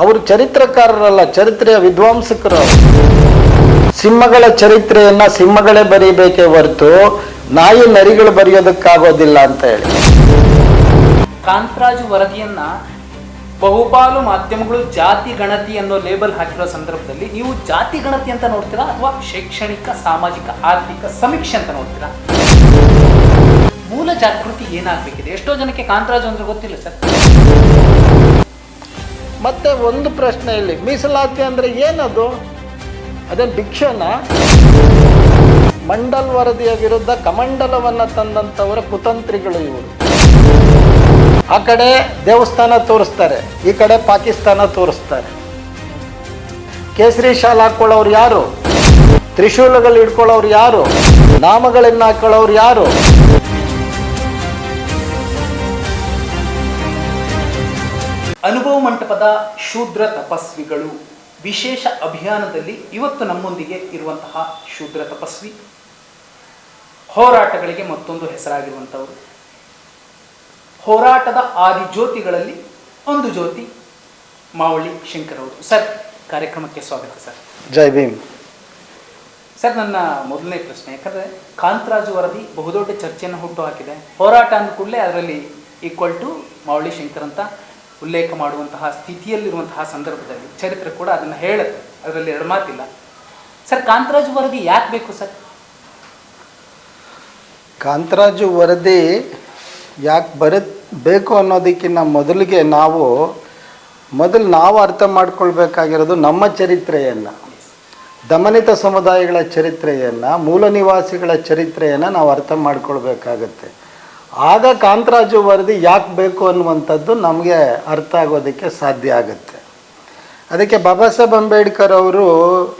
ಅವರು ಚರಿತ್ರಕಾರರಲ್ಲ, ಚರಿತ್ರೆಯ ವಿದ್ವಾಂಸಕರು. ಸಿಂಹಗಳ ಚರಿತ್ರೆಯನ್ನ ಸಿಂಹಗಳೇ ಬರೀಬೇಕೇ ಹೊರತು ನಾಯಿ ನರಿಗಳು ಬರೆಯೋದಕ್ಕಾಗೋದಿಲ್ಲ ಅಂತ ಹೇಳಿ. ಕಾಂತರಾಜು ವರದಿಯನ್ನ ಬಹುಪಾಲು ಮಾಧ್ಯಮಗಳು ಜಾತಿ ಗಣತಿ ಅನ್ನೋ ಲೇಬಲ್ ಹಾಕಿರೋ ಸಂದರ್ಭದಲ್ಲಿ ನೀವು ಜಾತಿ ಗಣತಿ ಅಂತ ನೋಡ್ತೀರಾ ಅಥವಾ ಶೈಕ್ಷಣಿಕ, ಸಾಮಾಜಿಕ, ಆರ್ಥಿಕ ಸಮೀಕ್ಷೆ ಅಂತ ನೋಡ್ತೀರಾ? ಮೂಲ ಜಾಗೃತಿ ಏನಾಗಬೇಕಿದೆ? ಎಷ್ಟೋ ಜನಕ್ಕೆ ಕಾಂತರಾಜು ಅಂದ್ರೆ ಗೊತ್ತಿಲ್ಲ ಸರ್. ಮತ್ತೆ ಒಂದು ಪ್ರಶ್ನೆ ಇಲ್ಲಿ. ಮೀಸಲಾತಿ ಅಂದ್ರೆ ಏನದು? ಅದೇನು ಭಿಕ್ಷನ? ಮಂಡಲ್ ವರದಿಯ ವಿರುದ್ಧ ಕಮಂಡಲವನ್ನ ತಂದಂಥವರ ಕುತಂತ್ರಿಗಳು ಇವರು. ಆ ಕಡೆ ದೇವಸ್ಥಾನ ತೋರಿಸ್ತಾರೆ, ಈ ಕಡೆ ಪಾಕಿಸ್ತಾನ ತೋರಿಸ್ತಾರೆ. ಕೇಸರಿ ಶಾಲ್ ಹಾಕೊಳ್ಳೋರು ಯಾರು? ತ್ರಿಶೂಲಗಳು ಇಟ್ಕೊಳ್ಳೋರು ಯಾರು? ನಾಮಗಳನ್ನ ಹಾಕೊಳ್ಳೋರು ಯಾರು? ಅನುಭವ ಮಂಟಪದ ಶೂದ್ರ ತಪಸ್ವಿಗಳು. ವಿಶೇಷ ಅಭಿಯಾನದಲ್ಲಿ ಇವತ್ತು ನಮ್ಮೊಂದಿಗೆ ಇರುವಂತಹ ಶೂದ್ರ ತಪಸ್ವಿ. ಹೋರಾಟಗಳಿಗೆ ಮತ್ತೊಂದು ಹೆಸರಾಗಿರುವಂಥವರು. ಹೋರಾಟದ ಆದಿ ಜ್ಯೋತಿಗಳಲ್ಲಿ ಒಂದು ಜ್ಯೋತಿ ಮಾವಳ್ಳಿ ಶಂಕರ್ ಅವರು. ಸರ್ ಕಾರ್ಯಕ್ರಮಕ್ಕೆ ಸ್ವಾಗತ ಸರ್. ಜೈ ಭೀಮ್. ಸರ್ ನನ್ನ ಮೊದಲನೇ ಪ್ರಶ್ನೆ ಯಾಕಂದರೆ ಕಾಂತರಾಜು ವರದಿ ಬಹುದೊಡ್ಡ ಚರ್ಚೆಯನ್ನು ಹುಟ್ಟು ಹಾಕಿದೆ. ಹೋರಾಟ ಅಂದ ಕೂಡಲೇ ಅದರಲ್ಲಿ ಈಕ್ವಲ್ ಟು ಮಾವಳ್ಳಿ ಶಂಕರ್ ಅಂತ ಉಲ್ಲೇಖ ಮಾಡುವಂತಹ ಸ್ಥಿತಿಯಲ್ಲಿರುವಂತಹ ಸಂದರ್ಭದಲ್ಲಿ ಚರಿತ್ರೆ ಕೂಡ ಅದನ್ನು ಹೇಳುತ್ತೆ. ಅದರಲ್ಲಿ ಎರಡು ಮಾತಿಲ್ಲ. ಸರ್ ಕಾಂತರಾಜು ವರದಿ ಯಾಕೆ ಬೇಕು ಸರ್? ಕಾಂತರಾಜು ವರದಿ ಯಾಕೆ ಬರ ಬೇಕು ಅನ್ನೋದಕ್ಕಿಂತ ಮೊದಲಿಗೆ ನಾವು ಮೊದಲು ನಾವು ಅರ್ಥ ಮಾಡ್ಕೊಳ್ಬೇಕಾಗಿರೋದು ನಮ್ಮ ಚರಿತ್ರೆಯನ್ನು. ದಮನಿತ ಸಮುದಾಯಗಳ ಚರಿತ್ರೆಯನ್ನು ಮೂಲ ನಿವಾಸಿಗಳ ಚರಿತ್ರೆಯನ್ನು ನಾವು ಅರ್ಥ ಮಾಡ್ಕೊಳ್ಬೇಕಾಗತ್ತೆ. ಆಗ ಕಾಂತರಾಜು ವರದಿ ಯಾಕೆ ಬೇಕು ಅನ್ನುವಂಥದ್ದು ನಮಗೆ ಅರ್ಥ ಆಗೋದಕ್ಕೆ ಸಾಧ್ಯ ಆಗುತ್ತೆ. ಅದಕ್ಕೆ ಬಾಬಾ ಸಾಹೇಬ್ ಅಂಬೇಡ್ಕರ್ ಅವರು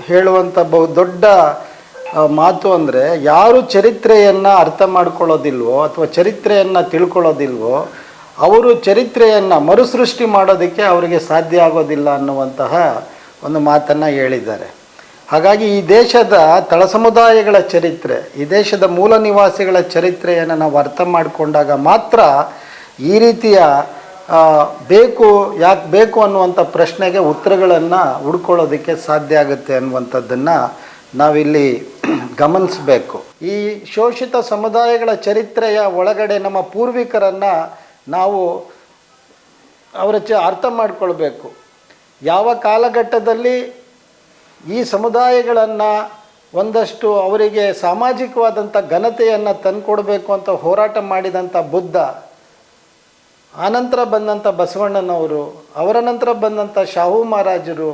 ಹೇಳುವಂಥ ಬಹು ದೊಡ್ಡ ಮಾತು ಅಂದರೆ ಯಾರು ಚರಿತ್ರೆಯನ್ನು ಅರ್ಥ ಮಾಡ್ಕೊಳ್ಳೋದಿಲ್ವೋ ಅಥವಾ ಚರಿತ್ರೆಯನ್ನು ತಿಳ್ಕೊಳ್ಳೋದಿಲ್ವೋ ಅವರು ಚರಿತ್ರೆಯನ್ನು ಮರುಸೃಷ್ಟಿ ಮಾಡೋದಕ್ಕೆ ಅವರಿಗೆ ಸಾಧ್ಯ ಆಗೋದಿಲ್ಲ ಅನ್ನುವಂತಹ ಒಂದು ಮಾತನ್ನು ಹೇಳಿದ್ದಾರೆ. ಹಾಗಾಗಿ ಈ ದೇಶದ ತಳ ಸಮುದಾಯಗಳ ಚರಿತ್ರೆ, ಈ ದೇಶದ ಮೂಲ ನಿವಾಸಿಗಳ ಚರಿತ್ರೆಯನ್ನು ನಾವು ಅರ್ಥ ಮಾಡಿಕೊಂಡಾಗ ಮಾತ್ರ ಈ ರೀತಿಯ ಬೇಕು, ಯಾಕೆ ಬೇಕು ಅನ್ನುವಂಥ ಪ್ರಶ್ನೆಗೆ ಉತ್ತರಗಳನ್ನು ಹುಡ್ಕೊಳ್ಳೋದಕ್ಕೆ ಸಾಧ್ಯ ಆಗುತ್ತೆ ಅನ್ನುವಂಥದ್ದನ್ನು ನಾವಿಲ್ಲಿ ಗಮನಿಸಬೇಕು. ಈ ಶೋಷಿತ ಸಮುದಾಯಗಳ ಚರಿತ್ರೆಯ ಒಳಗಡೆ ನಮ್ಮ ಪೂರ್ವಿಕರನ್ನು ನಾವು ಅವರ ಚ ಅರ್ಥ ಮಾಡಿಕೊಳ್ಬೇಕು. ಯಾವ ಕಾಲಘಟ್ಟದಲ್ಲಿ ಈ ಸಮುದಾಯಗಳನ್ನು ಒಂದಷ್ಟು ಅವರಿಗೆ ಸಾಮಾಜಿಕವಾದಂಥ ಘನತೆಯನ್ನು ತಂದುಕೊಡ್ಬೇಕು ಅಂತ ಹೋರಾಟ ಮಾಡಿದಂಥ ಬುದ್ಧ, ಆನಂತರ ಬಂದಂಥ ಬಸವಣ್ಣನವರು, ಅವರ ನಂತರ ಬಂದಂಥ ಶಾಹು ಮಹಾರಾಜರು,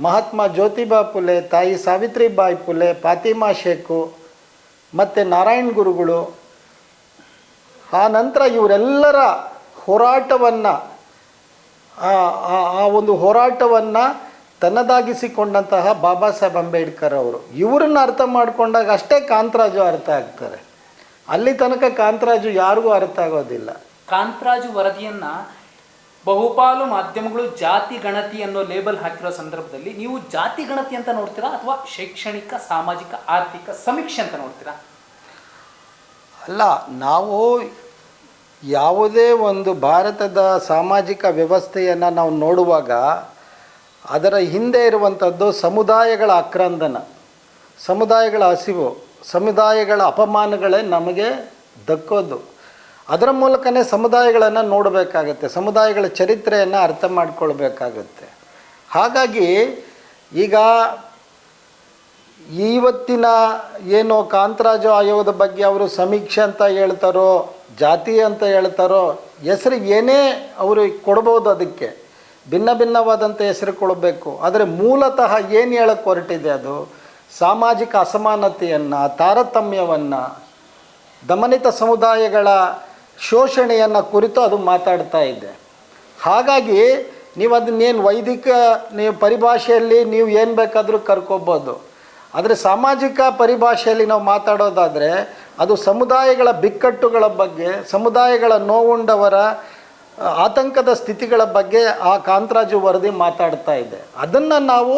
ಮಹಾತ್ಮ ಜ್ಯೋತಿಬಾ ಫುಲೆ ತಾಯಿ ಸಾವಿತ್ರಿಬಾಯಿ ಫುಲೆ ಫಾತಿಮಾ ಶೇಖು, ಮತ್ತು ನಾರಾಯಣ್ ಗುರುಗಳು, ಆ ನಂತರ ಇವರೆಲ್ಲರ ಹೋರಾಟವನ್ನು ಆ ಒಂದು ಹೋರಾಟವನ್ನು ತನ್ನದಾಗಿಸಿಕೊಂಡಂತಹ ಬಾಬಾ ಸಾಹೇಬ್ ಅಂಬೇಡ್ಕರ್ ಅವರು ಇವರನ್ನು ಅರ್ಥ ಮಾಡಿಕೊಂಡಾಗ ಅಷ್ಟೇ ಕಾಂತರಾಜು ಅರ್ಥ ಆಗ್ತಾರೆ. ಅಲ್ಲಿ ತನಕ ಕಾಂತರಾಜು ಯಾರಿಗೂ ಅರ್ಥ ಆಗೋದಿಲ್ಲ. ಕಾಂತರಾಜು ವರದಿಯನ್ನ ಬಹುಪಾಲು ಮಾಧ್ಯಮಗಳು ಜಾತಿ ಗಣತಿ ಅನ್ನೋ ಲೇಬಲ್ ಹಾಕಿರೋ ಸಂದರ್ಭದಲ್ಲಿ ನೀವು ಜಾತಿ ಗಣತಿ ಅಂತ ನೋಡ್ತೀರಾ ಅಥವಾ ಶೈಕ್ಷಣಿಕ ಸಾಮಾಜಿಕ ಆರ್ಥಿಕ ಸಮೀಕ್ಷೆ ಅಂತ ನೋಡ್ತೀರಾ? ಅಲ್ಲ ನಾವು ಯಾವುದೇ ಒಂದು ಭಾರತದ ಸಾಮಾಜಿಕ ವ್ಯವಸ್ಥೆಯನ್ನು ನಾವು ನೋಡುವಾಗ ಅದರ ಹಿಂದೆ ಇರುವಂಥದ್ದು ಸಮುದಾಯಗಳ ಆಕ್ರಂದನ. ಸಮುದಾಯಗಳ ಹಸಿವು, ಸಮುದಾಯಗಳ ಅಪಮಾನಗಳೇ ನಮಗೆ ದಕ್ಕೋದು. ಅದರ ಮೂಲಕನೇ ಸಮುದಾಯಗಳನ್ನು ನೋಡಬೇಕಾಗತ್ತೆ, ಸಮುದಾಯಗಳ ಚರಿತ್ರೆಯನ್ನು ಅರ್ಥ ಮಾಡಿಕೊಳ್ಬೇಕಾಗತ್ತೆ. ಹಾಗಾಗಿ ಈಗ ಇವತ್ತಿನ ಏನು ಕಾಂತರಾಜು ಆಯೋಗದ ಬಗ್ಗೆ ಅವರು ಸಮೀಕ್ಷೆ ಅಂತ ಹೇಳ್ತಾರೋ, ಜಾತಿ ಅಂತ ಹೇಳ್ತಾರೋ ಹೆಸರು ಏನೇ ಅವರು ಕೊಡ್ಬೋದು ಅದಕ್ಕೆ. ಭಿನ್ನ ಭಿನ್ನವಾದಂಥ ಹೆಸರು ಕೊಡಬೇಕು. ಆದರೆ ಮೂಲತಃ ಏನು ಹೇಳಕ್ಕೆ ಹೊರಟಿದೆ ಅದು? ಸಾಮಾಜಿಕ ಅಸಮಾನತೆಯನ್ನು, ತಾರತಮ್ಯವನ್ನು, ದಮನಿತ ಸಮುದಾಯಗಳ ಶೋಷಣೆಯನ್ನು ಕುರಿತು ಅದು ಮಾತಾಡ್ತಾ ಇದೆ. ಹಾಗಾಗಿ ನೀವು ಅದನ್ನೇನು ವೈದಿಕ, ನೀವು ಪರಿಭಾಷೆಯಲ್ಲಿ ನೀವು ಏನು ಬೇಕಾದರೂ ಕರ್ಕೋಬೋದು. ಆದರೆ ಸಾಮಾಜಿಕ ಪರಿಭಾಷೆಯಲ್ಲಿ ನಾವು ಮಾತಾಡೋದಾದರೆ ಅದು ಸಮುದಾಯಗಳ ಬಿಕ್ಕಟ್ಟುಗಳ ಬಗ್ಗೆ, ಸಮುದಾಯಗಳ ನೋವುಂಡವರ ಆತಂಕದ ಸ್ಥಿತಿಗಳ ಬಗ್ಗೆ ಆ ಕಾಂತರಾಜು ವರದಿ ಮಾತಾಡ್ತಾ ಇದೆ. ಅದನ್ನು ನಾವು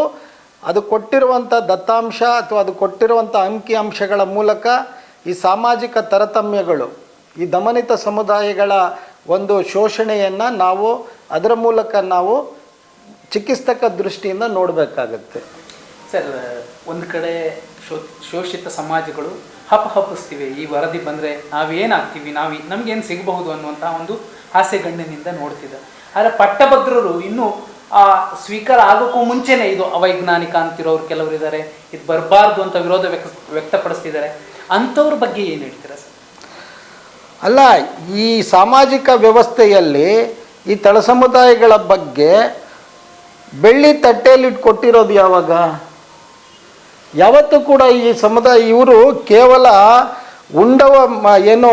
ಅದು ಕೊಟ್ಟಿರುವಂಥ ದತ್ತಾಂಶ ಅಥವಾ ಅದು ಕೊಟ್ಟಿರುವಂಥ ಅಂಕಿ ಅಂಶಗಳ ಮೂಲಕ ಈ ಸಾಮಾಜಿಕ ತಾರತಮ್ಯಗಳು, ಈ ದಮನಿತ ಸಮುದಾಯಗಳ ಒಂದು ಶೋಷಣೆಯನ್ನು ನಾವು ಅದರ ಮೂಲಕ ನಾವು ಚಿಕಿತ್ಸಕ ದೃಷ್ಟಿಯಿಂದ ನೋಡಬೇಕಾಗತ್ತೆ. ಸರ್, ಒಂದು ಕಡೆ ಶೋ, ಶೋಷಿತ ಸಮಾಜಗಳು ಹಪ ಹಪಿಸ್ತಿವೆ ಈ ವರದಿ ಬಂದರೆ ನಾವೇನಾಗ್ತೀವಿ? ನಾವು ನಮಗೇನು ಸಿಗಬಹುದು ಅನ್ನುವಂಥ ಒಂದು ಹಾಸ್ಯಗಣ್ಣಿನಿಂದ ನೋಡ್ತಿದ್ದ. ಆದರೆ ಪಟ್ಟಭದ್ರರು ಇನ್ನೂ, ಆ, ಸ್ವೀಕಾರ ಆಗೋಕ್ಕೂ ಮುಂಚೆನೇ ಇದು ಅವೈಜ್ಞಾನಿಕ ಅಂತಿರೋರು ಕೆಲವರು ಇದ್ದಾರೆ ಇದು ಬರಬಾರ್ದು ಅಂತ ವಿರೋಧ ವ್ಯಕ್ತ, ವ್ಯಕ್ತಪಡಿಸ್ತಿದ್ದಾರೆ. ಅಂಥವ್ರ ಬಗ್ಗೆ ಏನು ಹೇಳ್ತೀರಾ ಸರ್? ಅಲ್ಲ, ಈ ಸಾಮಾಜಿಕ ವ್ಯವಸ್ಥೆಯಲ್ಲಿ ಈ ತಳ ಸಮುದಾಯಗಳ ಬಗ್ಗೆ ಬೆಳ್ಳಿ ತಟ್ಟೆಯಲ್ಲಿ ಕೊಟ್ಟಿರೋದು ಯಾವಾಗ? ಯಾವತ್ತೂ ಕೂಡ ಈ ಸಮುದಾಯ ಇವರು ಕೇವಲ ಉಂಡವ ಏನು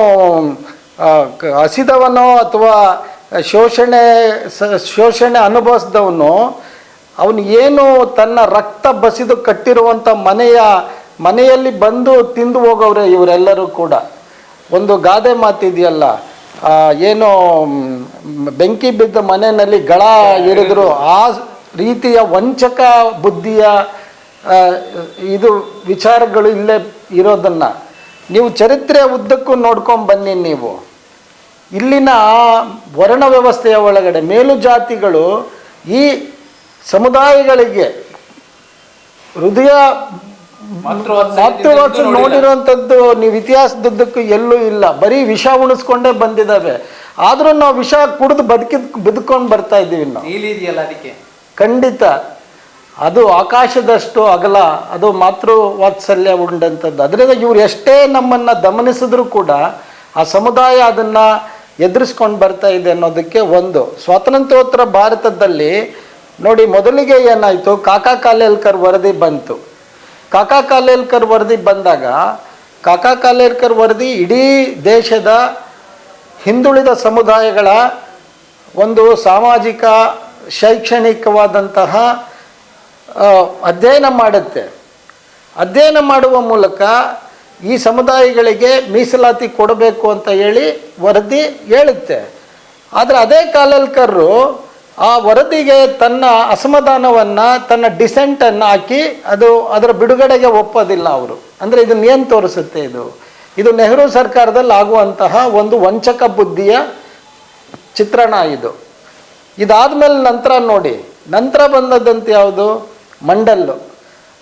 ಹಸಿದವನೋ ಅಥವಾ ಶೋಷಣೆ ಶೋಷಣೆ ಅನುಭವಿಸಿದವನು, ಅವನು ಏನು ತನ್ನ ರಕ್ತ ಬಸಿದು ಕಟ್ಟಿರುವಂಥ ಮನೆಯ, ಮನೆಯಲ್ಲಿ ಬಂದು ತಿಂದು ಹೋಗೋರೆ ಇವರೆಲ್ಲರೂ ಕೂಡ. ಒಂದು ಗಾದೆ ಮಾತಿದೆಯಲ್ಲ ಏನು ಬೆಂಕಿ ಬಿದ್ದ ಮನೆಯಲ್ಲಿ ಗಳ ಇರಿದ್ರು ಆ ರೀತಿಯ ವಂಚಕ ಬುದ್ಧಿಯ ಇದು ವಿಚಾರಗಳು ಇಲ್ಲೇ ಇರೋದನ್ನು ನೀವು ಚರಿತ್ರೆ ಉದ್ದಕ್ಕೂ ನೋಡ್ಕೊಂಡು ಬನ್ನಿ ನೀವು. ಇಲ್ಲಿನ ವರ್ಣ ವ್ಯವಸ್ಥೆಯ ಒಳಗಡೆ ಮೇಲು ಜಾತಿಗಳು ಈ ಸಮುದಾಯಗಳಿಗೆ ಹೃದಯ. ನೋಡಿರುವಂಥದ್ದು ನೀವು ಇತಿಹಾಸದುದ್ದಕ್ಕೂ ಎಲ್ಲೂ ಇಲ್ಲ. ಬರೀ ವಿಷ ಉಣಿಸ್ಕೊಂಡೇ ಬಂದಿದ್ದಾವೆ. ಆದರೂ ನಾವು ವಿಷ ಕುಡಿದು ಬದುಕಿದ್ ಬದುಕೊಂಡು ಬರ್ತಾ ಇದ್ದೀವಿ ನಾವು. ಖಂಡಿತ. ಅದು ಆಕಾಶದಷ್ಟು ಅಗಲ, ಅದು ಮಾತೃ ವಾತ್ಸಲ್ಯ ಉಂಡಂಥದ್ದು. ಅದರಿಂದ ಇವ್ರು ಎಷ್ಟೇ ನಮ್ಮನ್ನು ದಮನಿಸಿದ್ರು ಕೂಡ ಆ ಸಮುದಾಯ ಅದನ್ನು ಎದುರಿಸ್ಕೊಂಡು ಬರ್ತಾ ಇದೆ ಅನ್ನೋದಕ್ಕೆ ಒಂದು. ಸ್ವಾತಂತ್ರ್ಯೋತ್ತರ ಭಾರತದಲ್ಲಿ ನೋಡಿ ಮೊದಲಿಗೆ ಏನಾಯಿತು, ಕಾಕಾ ಕಾಲೇಲ್ಕರ್ ವರದಿ ಬಂತು. ಕಾಕಾ ಕಾಲೇಲ್ಕರ್ ವರದಿ ಬಂದಾಗ, ಕಾಕಾ ಕಾಲೇಲ್ಕರ್ ವರದಿ ಇಡೀ ದೇಶದ ಹಿಂದುಳಿದ ಸಮುದಾಯಗಳ ಒಂದು ಸಾಮಾಜಿಕ, ಶೈಕ್ಷಣಿಕವಾದಂತಹ ಅಧ್ಯಯನ ಮಾಡುತ್ತೆ. ಅಧ್ಯಯನ ಮಾಡುವ ಮೂಲಕ ಈ ಸಮುದಾಯಗಳಿಗೆ ಮೀಸಲಾತಿ ಕೊಡಬೇಕು ಅಂತ ಹೇಳಿ ವರದಿ ಹೇಳುತ್ತೆ. ಆದರೆ ಅದೇ ಕಾಲಲ್ಕರ್ರು ಆ ವರದಿಗೆ ತನ್ನ ಅಸಮಾಧಾನವನ್ನು, ತನ್ನ ಡಿಸೆಂಟನ್ನು ಹಾಕಿ ಅದು ಅದರ ಬಿಡುಗಡೆಗೆ ಒಪ್ಪೋದಿಲ್ಲ ಅವರು. ಅಂದರೆ ಇದನ್ನ ಏನು ತೋರಿಸುತ್ತೆ ಇದು? ಇದು ನೆಹರು ಸರ್ಕಾರದಲ್ಲಿ ಆಗುವಂತಹ ಒಂದು ವಂಚಕ ಬುದ್ಧಿಯ ಚಿತ್ರಣ ಇದು. ಇದಾದ ಮೇಲೆ ನಂತರ ನೋಡಿ. ನಂತರ ಬಂದದ್ದಂತ ಯಾವುದು? ಮಂಡಲ್ಲು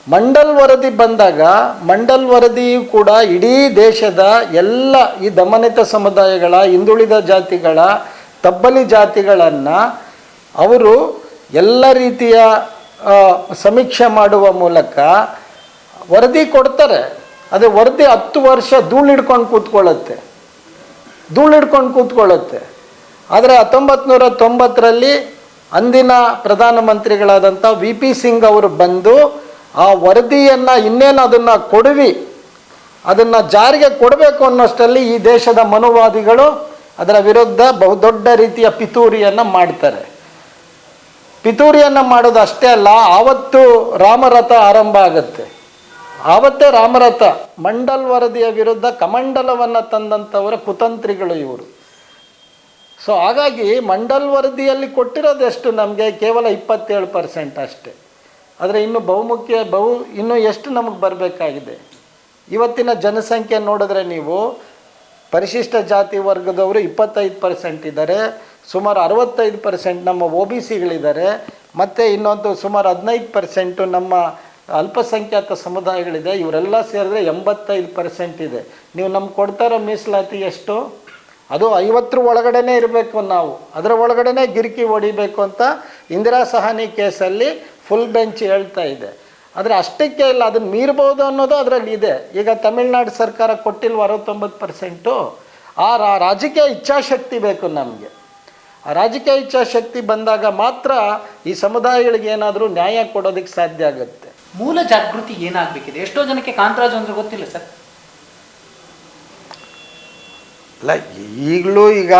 ಮಂಡಲ್ ವರದಿ ಬಂದಾಗ ಮಂಡಲ್ ವರದಿಯು ಕೂಡ ಇಡೀ ದೇಶದ ಎಲ್ಲ ಈ ದಮನಿತ ಸಮುದಾಯಗಳ, ಹಿಂದುಳಿದ ಜಾತಿಗಳ, ತಬ್ಬಲಿ ಜಾತಿಗಳನ್ನು ಅವರು ಎಲ್ಲ ರೀತಿಯ ಸಮೀಕ್ಷೆ ಮಾಡುವ ಮೂಲಕ ವರದಿ ಕೊಡ್ತಾರೆ. ಅದು ವರದಿ ಹತ್ತು ವರ್ಷ ಧೂಳಿಡ್ಕೊಂಡು ಕೂತ್ಕೊಳ್ಳುತ್ತೆ. ಧೂಳಿಡ್ಕೊಂಡು ಕೂತ್ಕೊಳ್ಳುತ್ತೆ. ಆದರೆ ಹತ್ತೊಂಬತ್ತು ನೂರ ತೊಂಬತ್ತರಲ್ಲಿ ಅಂದಿನ ಪ್ರಧಾನಮಂತ್ರಿಗಳಾದಂಥ ವಿ ಪಿ ಸಿಂಗ್ ಅವರು ಬಂದು ಆ ವರದಿಯನ್ನು ಇನ್ನೇನು ಅದನ್ನು ಕೊಡುವಿ, ಅದನ್ನು ಜಾರಿಗೆ ಕೊಡಬೇಕು ಅನ್ನೋಷ್ಟರಲ್ಲಿ ಈ ದೇಶದ ಮನುವಾದಿಗಳು ಅದರ ವಿರುದ್ಧ ಬಹುದೊಡ್ಡ ರೀತಿಯ ಪಿತೂರಿಯನ್ನು ಮಾಡ್ತಾರೆ. ಪಿತೂರಿಯನ್ನು ಮಾಡೋದು ಅಷ್ಟೇ ಅಲ್ಲ, ಆವತ್ತು ರಾಮರಥ ಆರಂಭ ಆಗುತ್ತೆ. ಆವತ್ತೇ ರಾಮರಥ, ಮಂಡಲ್ ವರದಿಯ ವಿರುದ್ಧ ಕಮಂಡಲವನ್ನು ತಂದಂಥವರ ಕುತಂತ್ರಿಗಳು ಇವರು. ಸೊ ಹಾಗಾಗಿ ಮಂಡಲ್ ವರದಿಯಲ್ಲಿ ಕೊಟ್ಟಿರೋದೆಷ್ಟು ನಮಗೆ ಕೇವಲ ಇಪ್ಪತ್ತೇಳು ಪರ್ಸೆಂಟ್ ಅಷ್ಟೇ. ಆದರೆ ಇನ್ನು ಬಹುಮುಖ್ಯ, ಬಹು, ಇನ್ನೂ ಎಷ್ಟು ನಮಗೆ ಬರಬೇಕಾಗಿದೆ? ಇವತ್ತಿನ ಜನಸಂಖ್ಯೆ ನೋಡಿದ್ರೆ ನೀವು ಪರಿಶಿಷ್ಟ ಜಾತಿ ವರ್ಗದವರು ಇಪ್ಪತ್ತೈದು ಪರ್ಸೆಂಟ್ ಇದ್ದಾರೆ, ಸುಮಾರು ಅರವತ್ತೈದು ಪರ್ಸೆಂಟ್ ನಮ್ಮ ಒ ಬಿ ಸಿಗಳಿದ್ದಾರೆ, ಮತ್ತು ಇನ್ನೊಂದು ಸುಮಾರು ಹದಿನೈದು ಪರ್ಸೆಂಟು ನಮ್ಮ ಅಲ್ಪಸಂಖ್ಯಾತ ಸಮುದಾಯಗಳಿದೆ, ಇವರೆಲ್ಲ ಸೇರಿದ್ರೆ ಎಂಬತ್ತೈದು ಪರ್ಸೆಂಟ್ ಇದೆ. ನೀವು ನಮ್ಗೆ ಕೊಡ್ತಾರೋ ಮೀಸಲಾತಿ ಎಷ್ಟು? ಅದು ಐವತ್ತರ ಒಳಗಡೆನೇ ಇರಬೇಕು ನಾವು. ಅದರ ಒಳಗಡೆನೇ ಗಿರಿಕಿ ಹೊಡಿಬೇಕು ಅಂತ ಇಂದಿರಾ ಸಹಾನಿ ಕೇಸಲ್ಲಿ ಫುಲ್ ಬೆಂಚ್ ಹೇಳ್ತಾ ಇದೆ. ಆದರೆ ಅಷ್ಟಕ್ಕೆ ಇಲ್ಲ, ಅದನ್ನು ಮೀರ್ಬೋದು ಅನ್ನೋದು ಅದರಲ್ಲಿ ಇದೆ. ಈಗ ತಮಿಳ್ನಾಡು ಸರ್ಕಾರ ಕೊಟ್ಟಿಲ್ವ ಅರವತ್ತೊಂಬತ್ತು ಪರ್ಸೆಂಟು ಆ ರಾ- ರಾಜಕೀಯ ಇಚ್ಛಾಶಕ್ತಿ ಬೇಕು ನಮಗೆ. ಆ ರಾಜಕೀಯ ಇಚ್ಛಾಶಕ್ತಿ ಬಂದಾಗ ಮಾತ್ರ ಈ ಸಮುದಾಯಗಳಿಗೆ ಏನಾದರೂ ನ್ಯಾಯ ಕೊಡೋದಕ್ಕೆ ಸಾಧ್ಯ ಆಗುತ್ತೆ. ಮೂಲ ಜಾಗೃತಿ ಏನಾಗಬೇಕಿದೆ? ಎಷ್ಟೋ ಜನಕ್ಕೆ ಕಾಂತರಾಜು ಅಂದರೆ ಗೊತ್ತಿಲ್ಲ ಸರ್. ಅಲ್ಲ ಈಗಲೂ ಈಗ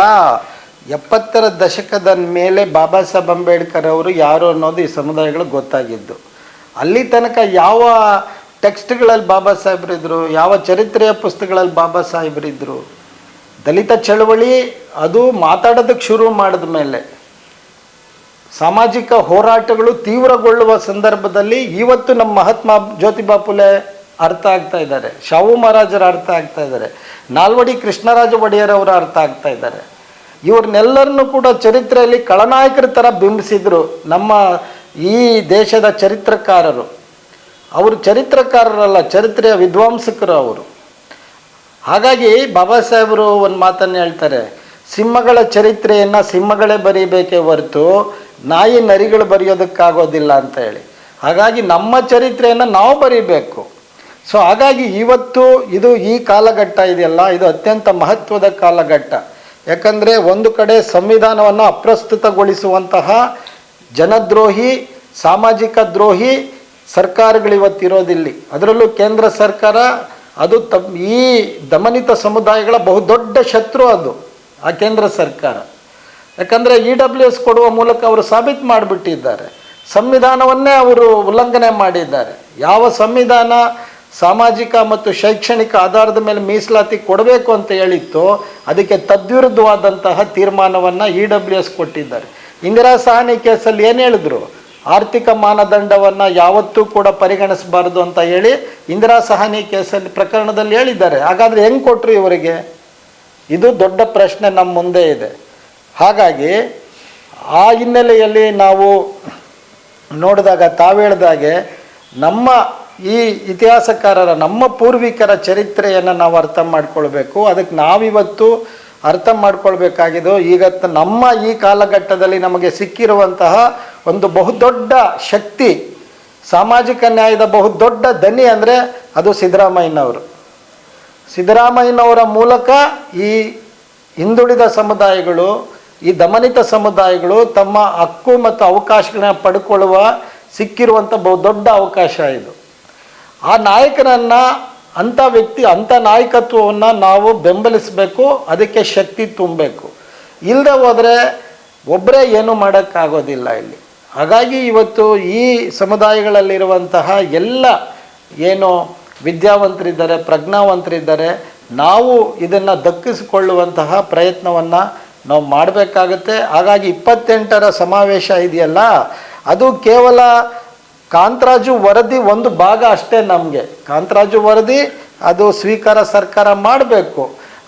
ಎಪ್ಪತ್ತರ ದಶಕದ ಮೇಲೆ ಬಾಬಾ ಸಾಹೇಬ್ ಅಂಬೇಡ್ಕರ್ ಅವರು ಯಾರು ಅನ್ನೋದು ಈ ಸಮುದಾಯಗಳು ಗೊತ್ತಾಗಿದ್ದು. ಅಲ್ಲಿ ತನಕ ಯಾವ ಟೆಕ್ಸ್ಟ್ಗಳಲ್ಲಿ ಬಾಬಾ ಸಾಹೇಬ್ರಿದ್ರು ಯಾವ ಚರಿತ್ರೆಯ ಪುಸ್ತಕಗಳಲ್ಲಿ ಬಾಬಾ ಸಾಹೇಬ್ರಿದ್ರು ದಲಿತ ಚಳವಳಿ ಅದು ಮಾತಾಡೋದಕ್ಕೆ ಶುರು ಮಾಡಿದ ಮೇಲೆ, ಸಾಮಾಜಿಕ ಹೋರಾಟಗಳು ತೀವ್ರಗೊಳ್ಳುವ ಸಂದರ್ಭದಲ್ಲಿ ಇವತ್ತು ನಮ್ಮ ಮಹಾತ್ಮ ಜ್ಯೋತಿಬಾ ಫುಲೆ ಅರ್ಥ ಆಗ್ತಾ ಇದ್ದಾರೆ. ಶಾವು ಮಹಾರಾಜರು ಅರ್ಥ ಆಗ್ತಾ ಇದ್ದಾರೆ. ನಾಲ್ವಡಿ ಕೃಷ್ಣರಾಜ ಒಡೆಯರವರು ಅರ್ಥ ಆಗ್ತಾ ಇದ್ದಾರೆ. ಇವ್ರನ್ನೆಲ್ಲರನ್ನು ಕೂಡ ಚರಿತ್ರೆಯಲ್ಲಿ ಖಳನಾಯಕರ ಥರ ಬಿಂಬಿಸಿದ್ರು ನಮ್ಮ ಈ ದೇಶದ ಚರಿತ್ರಕಾರರು. ಅವರು ಚರಿತ್ರಕಾರರಲ್ಲ, ಚರಿತ್ರೆಯ ವಿದ್ವಾಂಸಕರು ಅವರು. ಹಾಗಾಗಿ ಬಾಬಾ ಸಾಹೇಬರು ಒಂದು ಮಾತನ್ನು ಹೇಳ್ತಾರೆ, ಸಿಂಹಗಳ ಚರಿತ್ರೆಯನ್ನು ಸಿಂಹಗಳೇ ಬರೀಬೇಕೇ ಹೊರತು ನಾಯಿ ನರಿಗಳು ಬರೆಯೋದಕ್ಕಾಗೋದಿಲ್ಲ ಅಂತ ಹೇಳಿ. ಹಾಗಾಗಿ ನಮ್ಮ ಚರಿತ್ರೆಯನ್ನು ನಾವು ಬರೀಬೇಕು. ಸೊ ಹಾಗಾಗಿ ಇವತ್ತು ಇದು ಈ ಕಾಲಘಟ್ಟ ಇದೆಯಲ್ಲ, ಇದು ಅತ್ಯಂತ ಮಹತ್ವದ ಕಾಲಘಟ್ಟ. ಯಾಕಂದರೆ ಒಂದು ಕಡೆ ಸಂವಿಧಾನವನ್ನು ಅಪ್ರಸ್ತುತಗೊಳಿಸುವಂತಹ ಜನದ್ರೋಹಿ, ಸಾಮಾಜಿಕ ದ್ರೋಹಿ ಸರ್ಕಾರಗಳು ಇವತ್ತಿರೋದಿಲ್ಲಿ ಅದರಲ್ಲೂ ಕೇಂದ್ರ ಸರ್ಕಾರ, ಅದು ತ ಈ ದಮನಿತ ಸಮುದಾಯಗಳ ಬಹುದೊಡ್ಡ ಶತ್ರು ಅದು, ಆ ಕೇಂದ್ರ ಸರ್ಕಾರ. ಯಾಕಂದರೆ ಇ ಡಬ್ಲ್ಯೂ ಎಸ್ ಕೊಡುವ ಮೂಲಕ ಅವರು ಸಾಬೀತು ಮಾಡಿಬಿಟ್ಟಿದ್ದಾರೆ. ಸಂವಿಧಾನವನ್ನೇ ಅವರು ಉಲ್ಲಂಘನೆ ಮಾಡಿದ್ದಾರೆ. ಯಾವ ಸಂವಿಧಾನ ಸಾಮಾಜಿಕ ಮತ್ತು ಶೈಕ್ಷಣಿಕ ಆಧಾರದ ಮೇಲೆ ಮೀಸಲಾತಿ ಕೊಡಬೇಕು ಅಂತ ಹೇಳಿತ್ತು. ಅದಕ್ಕೆ ತದ್ವಿರುದ್ಧವಾದಂತಹ ತೀರ್ಮಾನವನ್ನು ಇ ಡಬ್ಲ್ಯೂ ಎಸ್ ಕೊಟ್ಟಿದ್ದಾರೆ. ಇಂದಿರಾ ಸಹನಿ ಕೇಸಲ್ಲಿ ಏನು ಹೇಳಿದ್ರು? ಆರ್ಥಿಕ ಮಾನದಂಡವನ್ನು ಯಾವತ್ತೂ ಕೂಡ ಪರಿಗಣಿಸಬಾರದು ಅಂತ ಹೇಳಿ ಇಂದಿರಾ ಸಹಾನಿ ಕೇಸಲ್ಲಿ ಪ್ರಕರಣದಲ್ಲಿ ಹೇಳಿದ್ದಾರೆ. ಹಾಗಾದರೆ ಹೆಂಗೆ ಕೊಟ್ಟರು ಇವರಿಗೆ? ಇದು ದೊಡ್ಡ ಪ್ರಶ್ನೆ ನಮ್ಮ ಮುಂದೆ ಇದೆ. ಹಾಗಾಗಿ ಆ ಹಿನ್ನೆಲೆಯಲ್ಲಿ ನಾವು ನೋಡಿದಾಗ ತಾವು ಹೇಳ್ದಾಗೆ ನಮ್ಮ ಈ ಇತಿಹಾಸಕಾರರ, ನಮ್ಮ ಪೂರ್ವಿಕರ ಚರಿತ್ರೆಯನ್ನು ನಾವು ಅರ್ಥ ಮಾಡ್ಕೊಳ್ಬೇಕು. ಅದಕ್ಕೆ ನಾವಿವತ್ತು ಅರ್ಥ ಮಾಡ್ಕೊಳ್ಬೇಕಾಗಿದ್ದು ಈಗ ನಮ್ಮ ಈ ಕಾಲಘಟ್ಟದಲ್ಲಿ ನಮಗೆ ಸಿಕ್ಕಿರುವಂತಹ ಒಂದು ಬಹುದೊಡ್ಡ ಶಕ್ತಿ, ಸಾಮಾಜಿಕ ನ್ಯಾಯದ ಬಹುದೊಡ್ಡ ದನಿ ಅಂದರೆ ಅದು ಸಿದ್ದರಾಮಯ್ಯನವರು. ಸಿದ್ದರಾಮಯ್ಯನವರ ಮೂಲಕ ಈ ಹಿಂದುಳಿದ ಸಮುದಾಯಗಳು, ಈ ದಮನಿತ ಸಮುದಾಯಗಳು ತಮ್ಮ ಹಕ್ಕು ಮತ್ತು ಅವಕಾಶಗಳನ್ನ ಪಡ್ಕೊಳ್ಳುವ ಸಿಕ್ಕಿರುವಂಥ ಬಹುದೊಡ್ಡ ಅವಕಾಶ ಇದು. ಆ ನಾಯಕನನ್ನು ಅಂಥ ವ್ಯಕ್ತಿ ಅಂಥ ನಾಯಕತ್ವವನ್ನು ನಾವು ಬೆಂಬಲಿಸಬೇಕು, ಅದಕ್ಕೆ ಶಕ್ತಿ ತುಂಬಬೇಕು. ಇಲ್ಲದೆ ಹೋದರೆ ಒಬ್ಬರೇ ಏನೂ ಮಾಡೋಕ್ಕಾಗೋದಿಲ್ಲ ಇಲ್ಲಿ. ಹಾಗಾಗಿ ಇವತ್ತು ಈ ಸಮುದಾಯಗಳಲ್ಲಿರುವಂತಹ ಎಲ್ಲ ಏನು ವಿದ್ಯಾವಂತರಿದ್ದಾರೆ, ಪ್ರಜ್ಞಾವಂತರಿದ್ದಾರೆ, ನಾವು ಇದನ್ನು ದಕ್ಕಿಸಿಕೊಳ್ಳುವಂತಹ ಪ್ರಯತ್ನವನ್ನು ನಾವು ಮಾಡಬೇಕಾಗತ್ತೆ. ಹಾಗಾಗಿ ಇಪ್ಪತ್ತೆಂಟರ ಸಮಾವೇಶ ಇದೆಯಲ್ಲ, ಅದು ಕೇವಲ ಕಾಂತರಾಜು ವರದಿ ಒಂದು ಭಾಗ ಅಷ್ಟೇ ನಮಗೆ. ಕಾಂತರಾಜು ವರದಿ ಅದು ಸ್ವೀಕಾರ ಸರ್ಕಾರ ಮಾಡಬೇಕು.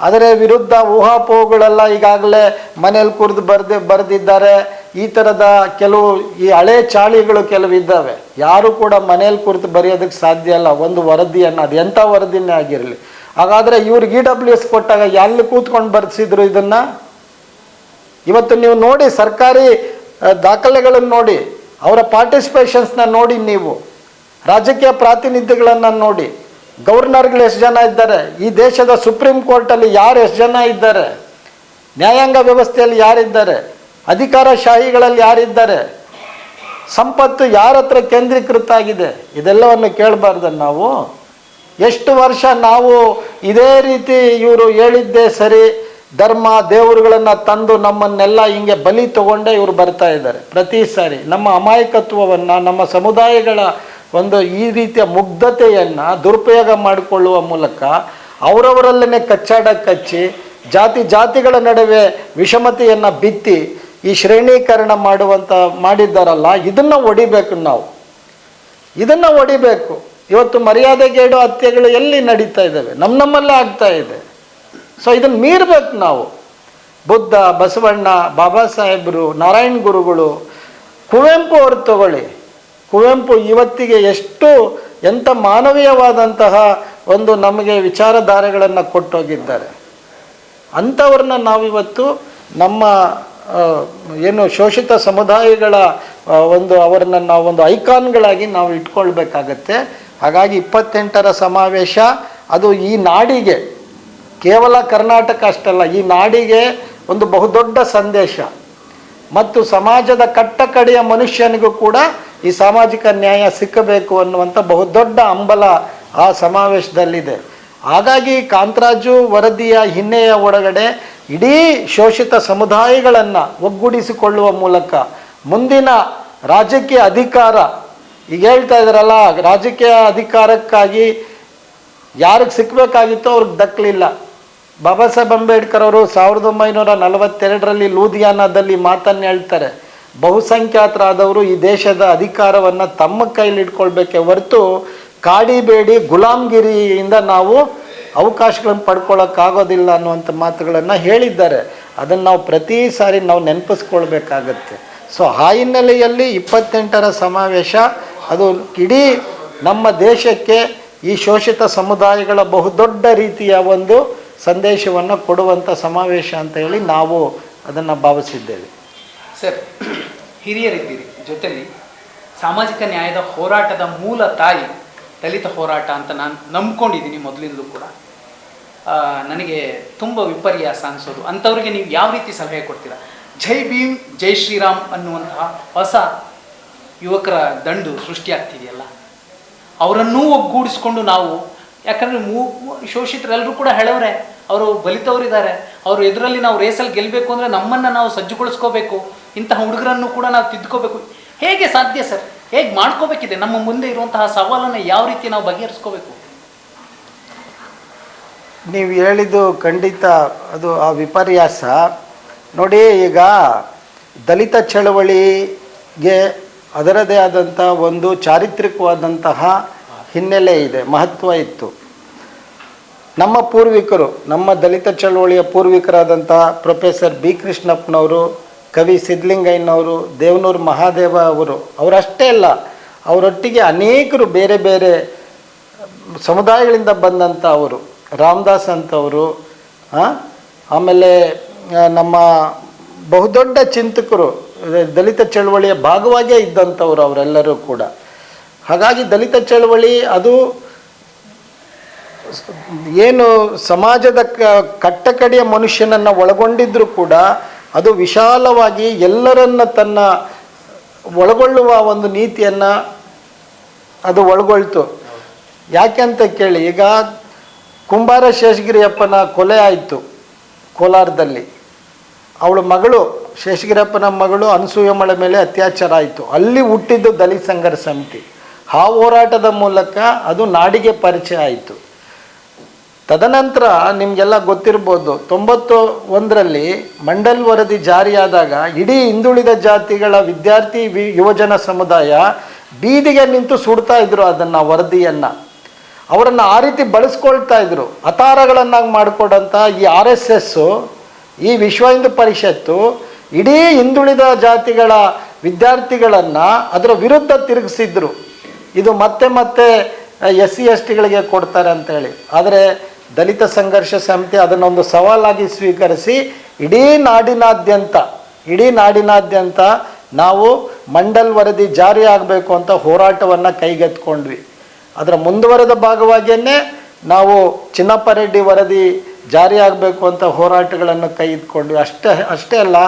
ಅದರ ವಿರುದ್ಧ ಊಹಾಪೋಹಗಳೆಲ್ಲ ಈಗಾಗಲೇ ಮನೇಲಿ ಕುರಿದು ಬರೆದು ಬರೆದಿದ್ದಾರೆ. ಈ ಥರದ ಕೆಲವು ಈ ಹಳೆ ಚಾಳಿಗಳು ಕೆಲವು ಇದ್ದಾವೆ. ಯಾರು ಕೂಡ ಮನೇಲಿ ಕುರಿತು ಬರೆಯೋದಕ್ಕೆ ಸಾಧ್ಯ ಇಲ್ಲ. ಒಂದು ವರದಿಯನ್ನು, ಅದು ಎಂಥ ವರದಿನೇ ಆಗಿರಲಿ. ಹಾಗಾದರೆ ಇವ್ರಿಗೆ ಇ ಡಬ್ಲ್ಯೂ ಎಸ್ ಕೊಟ್ಟಾಗ ಎಲ್ಲಿ ಕೂತ್ಕೊಂಡು ಬರೆಸಿದ್ರು ಇದನ್ನು? ಇವತ್ತು ನೀವು ನೋಡಿ ಸರ್ಕಾರಿ ದಾಖಲೆಗಳನ್ನು ನೋಡಿ. ಅವರ ಪಾರ್ಟಿಸಿಪೇಷನ್ಸ್ನ ನೋಡಿ ನೀವು. ರಾಜಕೀಯ ಪ್ರಾತಿನಿಧ್ಯಗಳನ್ನು ನೋಡಿ. ಗವರ್ನರ್ಗಳು ಎಷ್ಟು ಜನ ಇದ್ದಾರೆ? ಈ ದೇಶದ ಸುಪ್ರೀಂ ಕೋರ್ಟಲ್ಲಿ ಯಾರು ಎಷ್ಟು ಜನ ಇದ್ದಾರೆ? ನ್ಯಾಯಾಂಗ ವ್ಯವಸ್ಥೆಯಲ್ಲಿ ಯಾರಿದ್ದಾರೆ? ಅಧಿಕಾರಶಾಹಿಗಳಲ್ಲಿ ಯಾರಿದ್ದಾರೆ? ಸಂಪತ್ತು ಯಾರ ಹತ್ರ ಕೇಂದ್ರೀಕೃತ ಆಗಿದೆ ಇದೆಲ್ಲವನ್ನು ಕೇಳಬಾರ್ದು ನಾವು. ಎಷ್ಟು ವರ್ಷ ನಾವು ಇದೇ ರೀತಿ ಇವರು ಹೇಳಿದ್ದೇ ಸರಿ ಧರ್ಮ ದೇವರುಗಳನ್ನು ತಂದು ನಮ್ಮನ್ನೆಲ್ಲ ಹಿಂಗೆ ಬಲಿ ತಗೊಂಡೇ ಇವರು ಬರ್ತಾ ಇದ್ದಾರೆ. ಪ್ರತಿ ಸಾರಿ ನಮ್ಮ ಅಮಾಯಕತ್ವವನ್ನು, ನಮ್ಮ ಸಮುದಾಯಗಳ ಒಂದು ಈ ರೀತಿಯ ಮುಗ್ಧತೆಯನ್ನು ದುರುಪಯೋಗ ಮಾಡಿಕೊಳ್ಳುವ ಮೂಲಕ ಅವರವರಲ್ಲೇ ಕಚ್ಚಾಡ ಕಚ್ಚಿ ಜಾತಿ ಜಾತಿಗಳ ನಡುವೆ ವಿಷಮತೆಯನ್ನು ಬಿತ್ತಿ ಈ ಶ್ರೇಣೀಕರಣ ಮಾಡುವಂಥ ಮಾಡಿದ್ದಾರಲ್ಲ, ಇದನ್ನು ಒಡಿಬೇಕು ನಾವು. ಇದನ್ನು ಒಡಿಬೇಕು. ಇವತ್ತು ಮರ್ಯಾದೆಗೇಡು ಹತ್ಯೆಗಳು ಎಲ್ಲಿ ನಡೀತಾ ಇದ್ದಾವೆ? ನಮ್ಮ ನಮ್ಮಲ್ಲೇ ಆಗ್ತಾ ಇದೆ. ಸೊ ಇದನ್ನು ಮೀರ್ಬೇಕು ನಾವು. ಬುದ್ಧ, ಬಸವಣ್ಣ, ಬಾಬಾ ಸಾಹೇಬರು, ನಾರಾಯಣ ಗುರುಗಳು, ಕುವೆಂಪು ಅವರು ತಗೊಳ್ಳಿ. ಕುವೆಂಪು ಇವತ್ತಿಗೆ ಎಷ್ಟು ಎಂಥ ಮಾನವೀಯವಾದಂತಹ ಒಂದು ನಮಗೆ ವಿಚಾರಧಾರೆಗಳನ್ನು ಕೊಟ್ಟೋಗಿದ್ದಾರೆ. ಅಂಥವ್ರನ್ನ ನಾವಿವತ್ತು ನಮ್ಮ ಏನು ಶೋಷಿತ ಸಮುದಾಯಗಳ ಒಂದು ಅವರನ್ನು ನಾವು ಒಂದು ಐಕಾನ್ಗಳಾಗಿ ನಾವು ಇಟ್ಕೊಳ್ಬೇಕಾಗತ್ತೆ. ಹಾಗಾಗಿ ಇಪ್ಪತ್ತೆಂಟರ ಸಮಾವೇಶ, ಅದು ಈ ನಾಡಿಗೆ ಕೇವಲ ಕರ್ನಾಟಕ ಅಷ್ಟಲ್ಲ, ಈ ನಾಡಿಗೆ ಒಂದು ಬಹುದೊಡ್ಡ ಸಂದೇಶ. ಮತ್ತು ಸಮಾಜದ ಕಟ್ಟಕಡೆಯ ಮನುಷ್ಯನಿಗೂ ಕೂಡ ಈ ಸಾಮಾಜಿಕ ನ್ಯಾಯ ಸಿಕ್ಕಬೇಕು ಅನ್ನುವಂಥ ಬಹುದೊಡ್ಡ ಹಂಬಲ ಆ ಸಮಾವೇಶದಲ್ಲಿದೆ. ಹಾಗಾಗಿ ಕಾಂತರಾಜು ವರದಿಯ ಹಿನ್ನೆಯ ಒಳಗಡೆ ಇಡೀ ಶೋಷಿತ ಸಮುದಾಯಗಳನ್ನು ಒಗ್ಗೂಡಿಸಿಕೊಳ್ಳುವ ಮೂಲಕ ಮುಂದಿನ ರಾಜಕೀಯ ಅಧಿಕಾರ, ಈಗ ಹೇಳ್ತಾ ಇದ್ದಾರಲ್ಲ ರಾಜಕೀಯ ಅಧಿಕಾರಕ್ಕಾಗಿ ಯಾರಿಗೆ ಸಿಕ್ಕಬೇಕಾಗಿತ್ತೋ ಅವ್ರಿಗೆ ದಕ್ಕಲಿಲ್ಲ ಬಾಬಾ ಸಾಹೇಬ್ ಅಂಬೇಡ್ಕರ್ ಅವರು ಸಾವಿರದ ಒಂಬೈನೂರ ನಲವತ್ತೆರಡರಲ್ಲಿ ಲೂಧಿಯಾನದಲ್ಲಿ ಮಾತನ್ನು ಹೇಳ್ತಾರೆ ಬಹುಸಂಖ್ಯಾತರಾದವರು ಈ ದೇಶದ ಅಧಿಕಾರವನ್ನು ತಮ್ಮ ಕೈಲಿ ಇಟ್ಕೊಳ್ಬೇಕೆ ಹೊರತು ಕಾಡಿಬೇಡಿ ಗುಲಾಮ್ಗಿರಿಯಿಂದ ನಾವು ಅವಕಾಶಗಳನ್ನು ಪಡ್ಕೊಳ್ಳೋಕ್ಕಾಗೋದಿಲ್ಲ ಅನ್ನುವಂಥ ಮಾತುಗಳನ್ನು ಹೇಳಿದ್ದಾರೆ. ಅದನ್ನು ನಾವು ಪ್ರತಿ ಸಾರಿ ನಾವು ನೆನಪಿಸ್ಕೊಳ್ಬೇಕಾಗತ್ತೆ. ಸೊ, ಆ ಹಿನ್ನೆಲೆಯಲ್ಲಿ ಇಪ್ಪತ್ತೆಂಟರ ಸಮಾವೇಶ, ಅದು ಇಡೀ ನಮ್ಮ ದೇಶಕ್ಕೆ ಈ ಶೋಷಿತ ಸಮುದಾಯಗಳ ಬಹುದೊಡ್ಡ ರೀತಿಯ ಒಂದು ಸಂದೇಶವನ್ನು ಕೊಡುವಂಥ ಸಮಾವೇಶ ಅಂತ ಹೇಳಿ ನಾವು ಅದನ್ನು ಭಾವಿಸಿದ್ದೇವೆ. ಸರ್, ಹಿರಿಯರಿದ್ದೀರಿ. ಜೊತೆಲಿ ಸಾಮಾಜಿಕ ನ್ಯಾಯದ ಹೋರಾಟದ ಮೂಲ ತಾಯಿ ದಲಿತ ಹೋರಾಟ ಅಂತ ನಾನು ನಂಬ್ಕೊಂಡಿದ್ದೀನಿ ಮೊದಲಿಂದಲೂ ಕೂಡ. ನನಗೆ ತುಂಬ ವಿಪರ್ಯಾಸ ಅನಿಸೋದು. ಅಂಥವ್ರಿಗೆ ನೀವು ಯಾವ ರೀತಿ ಸಲಹೆ ಕೊಡ್ತೀರಾ? ಜೈ ಭೀಮ್, ಜೈ ಶ್ರೀರಾಮ್ ಅನ್ನುವಂತಹ ಹೊಸ ಯುವಕರ ದಂಡು ಸೃಷ್ಟಿಯಾಗ್ತಿದೆಯಲ್ಲ. ಅವರನ್ನೂ ಒಗ್ಗೂಡಿಸ್ಕೊಂಡು ನಾವು, ಯಾಕಂದರೆ ಮೂ, ಶೋಷಿತರೆಲ್ಲರೂ ಕೂಡ ಹೇಳವ್ರೆ ಅವರು ಬಲಿತವರಿದ್ದಾರೆ. ಅವರು ಎದುರಲ್ಲಿ ನಾವು ರೇಸಲ್ಲಿ ಗೆಲ್ಲಬೇಕು ಅಂದರೆ ನಮ್ಮನ್ನು ನಾವು ಸಜ್ಜುಗೊಳಿಸ್ಕೋಬೇಕು. ಇಂತಹ ಹುಡುಗರನ್ನು ಕೂಡ ನಾವು ತಿದ್ದುಕೋಬೇಕು. ಹೇಗೆ ಸಾಧ್ಯ ಸರ್? ಹೇಗೆ ಮಾಡ್ಕೋಬೇಕಿದೆ? ನಮ್ಮ ಮುಂದೆ ಇರುವಂತಹ ಸವಾಲನ್ನು ಯಾವ ರೀತಿ ನಾವು ಬಗೆಹರಿಸ್ಕೋಬೇಕು? ನೀವು ಹೇಳಿದ್ದು ಖಂಡಿತ ಅದು ಆ ವಿಪರ್ಯಾಸ. ನೋಡಿ, ಈಗ ದಲಿತ ಚಳವಳಿಗೆ ಅದರದೇ ಆದಂಥ ಒಂದು ಚಾರಿತ್ರಿಕವಾದಂತಹ ಹಿನ್ನೆಲೆ ಇದೆ, ಮಹತ್ವ ಇತ್ತು. ನಮ್ಮ ಪೂರ್ವಿಕರು, ನಮ್ಮ ದಲಿತ ಚಳವಳಿಯ ಪೂರ್ವಿಕರಾದಂತಹ ಪ್ರೊಫೆಸರ್ ಬಿ ಕೃಷ್ಣಪ್ಪನವರು, ಕವಿ ಸಿದ್ಲಿಂಗಯ್ಯನವರು ದೇವನೂರು ಮಹಾದೇವ ಅವರು, ಅವರಷ್ಟೇ ಅಲ್ಲ, ಅವರೊಟ್ಟಿಗೆ ಅನೇಕರು ಬೇರೆ ಬೇರೆ ಸಮುದಾಯಗಳಿಂದ ಬಂದಂಥ ಅವರು, ರಾಮದಾಸ್ ಅಂತವರು ಆಮೇಲೆ ನಮ್ಮ ಬಹುದೊಡ್ಡ ಚಿಂತಕರು, ದಲಿತ ಚಳವಳಿಯ ಭಾಗವಾಗೇ ಇದ್ದಂಥವ್ರು ಅವರೆಲ್ಲರೂ ಕೂಡ. ಹಾಗಾಗಿ ದಲಿತ ಚಳವಳಿ ಅದು ಏನು ಸಮಾಜದ ಕಟ್ಟಕಡೆಯ ಮನುಷ್ಯನನ್ನು ಒಳಗೊಂಡಿದ್ದರೂ ಕೂಡ ಅದು ವಿಶಾಲವಾಗಿ ಎಲ್ಲರನ್ನ ತನ್ನ ಒಳಗೊಳ್ಳುವ ಒಂದು ನೀತಿಯನ್ನು ಅದು ಒಳಗೊಳ್ತು. ಯಾಕೆಂತ ಕೇಳಿ, ಈಗ ಕುಂಬಾರ ಶೇಷಗಿರಿಯಪ್ಪನ ಕೊಲೆ ಆಯಿತು ಕೋಲಾರದಲ್ಲಿ. ಅವಳ ಮಗಳು, ಶೇಷಗಿರಿಯಪ್ಪನ ಮಗಳು ಅನಸೂಯಮ್ಮಳ ಮೇಲೆ ಅತ್ಯಾಚಾರ ಆಯಿತು. ಅಲ್ಲಿ ಹುಟ್ಟಿದ್ದು ದಲಿತ ಸಂಘರ್ಷ ಸಮಿತಿ. ಆ ಹೋರಾಟದ ಮೂಲಕ ಅದು ನಾಡಿಗೆ ಪರಿಚಯ ಆಯಿತು. ತದನಂತರ ನಿಮಗೆಲ್ಲ ಗೊತ್ತಿರ್ಬೋದು ತೊಂಬತ್ತು ಒಂದರಲ್ಲಿ ಮಂಡಲ್ ವರದಿ ಜಾರಿಯಾದಾಗ ಇಡೀ ಹಿಂದುಳಿದ ಜಾತಿಗಳ ವಿದ್ಯಾರ್ಥಿ ವಿ- ಯುವಜನ ಸಮುದಾಯ ಬೀದಿಗೆ ನಿಂತು ಸುಡ್ತಾ ಇದ್ರು ಅದನ್ನು ವರದಿಯನ್ನು. ಅವರನ್ನು ಆ ರೀತಿ ಬಳಸ್ಕೊಳ್ತಾ ಇದ್ರು. ಅತಾರಗಳನ್ನಾಗಿ ಮಾಡಿಕೊಡಂಥ ಈ ಆರ್ ಎಸ್ ಎಸ್ಸು ಈ ವಿಶ್ವ ಹಿಂದೂ ಪರಿಷತ್ತು ಇಡೀ ಹಿಂದುಳಿದ ಜಾತಿಗಳ ವಿದ್ಯಾರ್ಥಿಗಳನ್ನು ಅದರ ವಿರುದ್ಧ ತಿರುಗಿಸಿದ್ರು. ಇದು ಮತ್ತೆ ಮತ್ತೆ ಎಸ್ ಸಿ ಎಸ್ ಟಿಗಳಿಗೆ ಕೊಡ್ತಾರೆ ಅಂತೇಳಿ ಆದರೆ ದಲಿತ ಸಂಘರ್ಷ ಸಮಿತಿ ಅದನ್ನೊಂದು ಸವಾಲಾಗಿ ಸ್ವೀಕರಿಸಿ, ಇಡೀ ನಾಡಿನಾದ್ಯಂತ ಇಡೀ ನಾಡಿನಾದ್ಯಂತ ನಾವು ಮಂಡಲ್ ವರದಿ ಜಾರಿ ಆಗಬೇಕು ಅಂತ ಹೋರಾಟವನ್ನು ಕೈಗೆತ್ಕೊಂಡ್ವಿ ಅದರ ಮುಂದುವರೆದ ಭಾಗವಾಗಿಯೇ ನಾವು ಚಿನ್ನಪ್ಪ ರೆಡ್ಡಿ ವರದಿ ಜಾರಿ ಆಗಬೇಕು ಅಂತ ಹೋರಾಟಗಳನ್ನು ಕೈ ಅಷ್ಟೇ ಅಷ್ಟೇ ಅಲ್ಲ,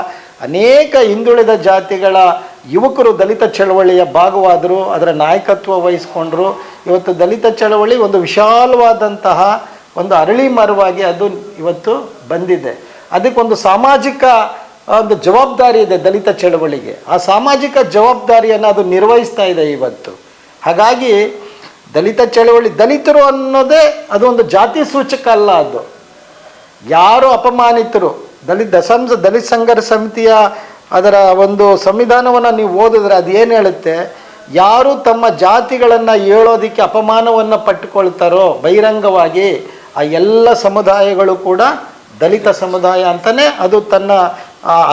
ಅನೇಕ ಹಿಂದುಳಿದ ಜಾತಿಗಳ ಯುವಕರು ದಲಿತ ಚಳವಳಿಯ ಭಾಗವಾದರು, ಅದರ ನಾಯಕತ್ವ ವಹಿಸ್ಕೊಂಡ್ರು. ಇವತ್ತು ದಲಿತ ಚಳವಳಿ ಒಂದು ವಿಶಾಲವಾದಂತಹ ಒಂದು ಅರಳಿ ಮರವಾಗಿ ಅದು ಇವತ್ತು ಬಂದಿದೆ. ಅದಕ್ಕೊಂದು ಸಾಮಾಜಿಕ ಒಂದು ಜವಾಬ್ದಾರಿ ಇದೆ ದಲಿತ ಚಳವಳಿಗೆ. ಆ ಸಾಮಾಜಿಕ ಜವಾಬ್ದಾರಿಯನ್ನು ಅದು ನಿರ್ವಹಿಸ್ತಾ ಇದೆ ಇವತ್ತು. ಹಾಗಾಗಿ ದಲಿತ ಚಳವಳಿ, ದಲಿತರು ಅನ್ನೋದೇ ಅದು ಒಂದು ಜಾತಿ ಸೂಚಕ ಅಲ್ಲ ಅದು. ಯಾರು ಅಪಮಾನಿತರು, ದಲಿತ ದಸಂಸ ದಲಿತ ಸಂಘರ್ಷ ಸಮಿತಿಯ ಅದರ ಒಂದು ಸಂವಿಧಾನವನ್ನು ನೀವು ಓದಿದ್ರೆ ಅದು ಏನು ಹೇಳುತ್ತೆ? ಯಾರು ತಮ್ಮ ಜಾತಿಗಳನ್ನು ಹೇಳೋದಕ್ಕೆ ಅಪಮಾನವನ್ನು ಪಟ್ಟುಕೊಳ್ತಾರೋ ಬಹಿರಂಗವಾಗಿ ಆ ಎಲ್ಲ ಸಮುದಾಯಗಳು ಕೂಡ ದಲಿತ ಸಮುದಾಯ ಅಂತಲೇ ಅದು ತನ್ನ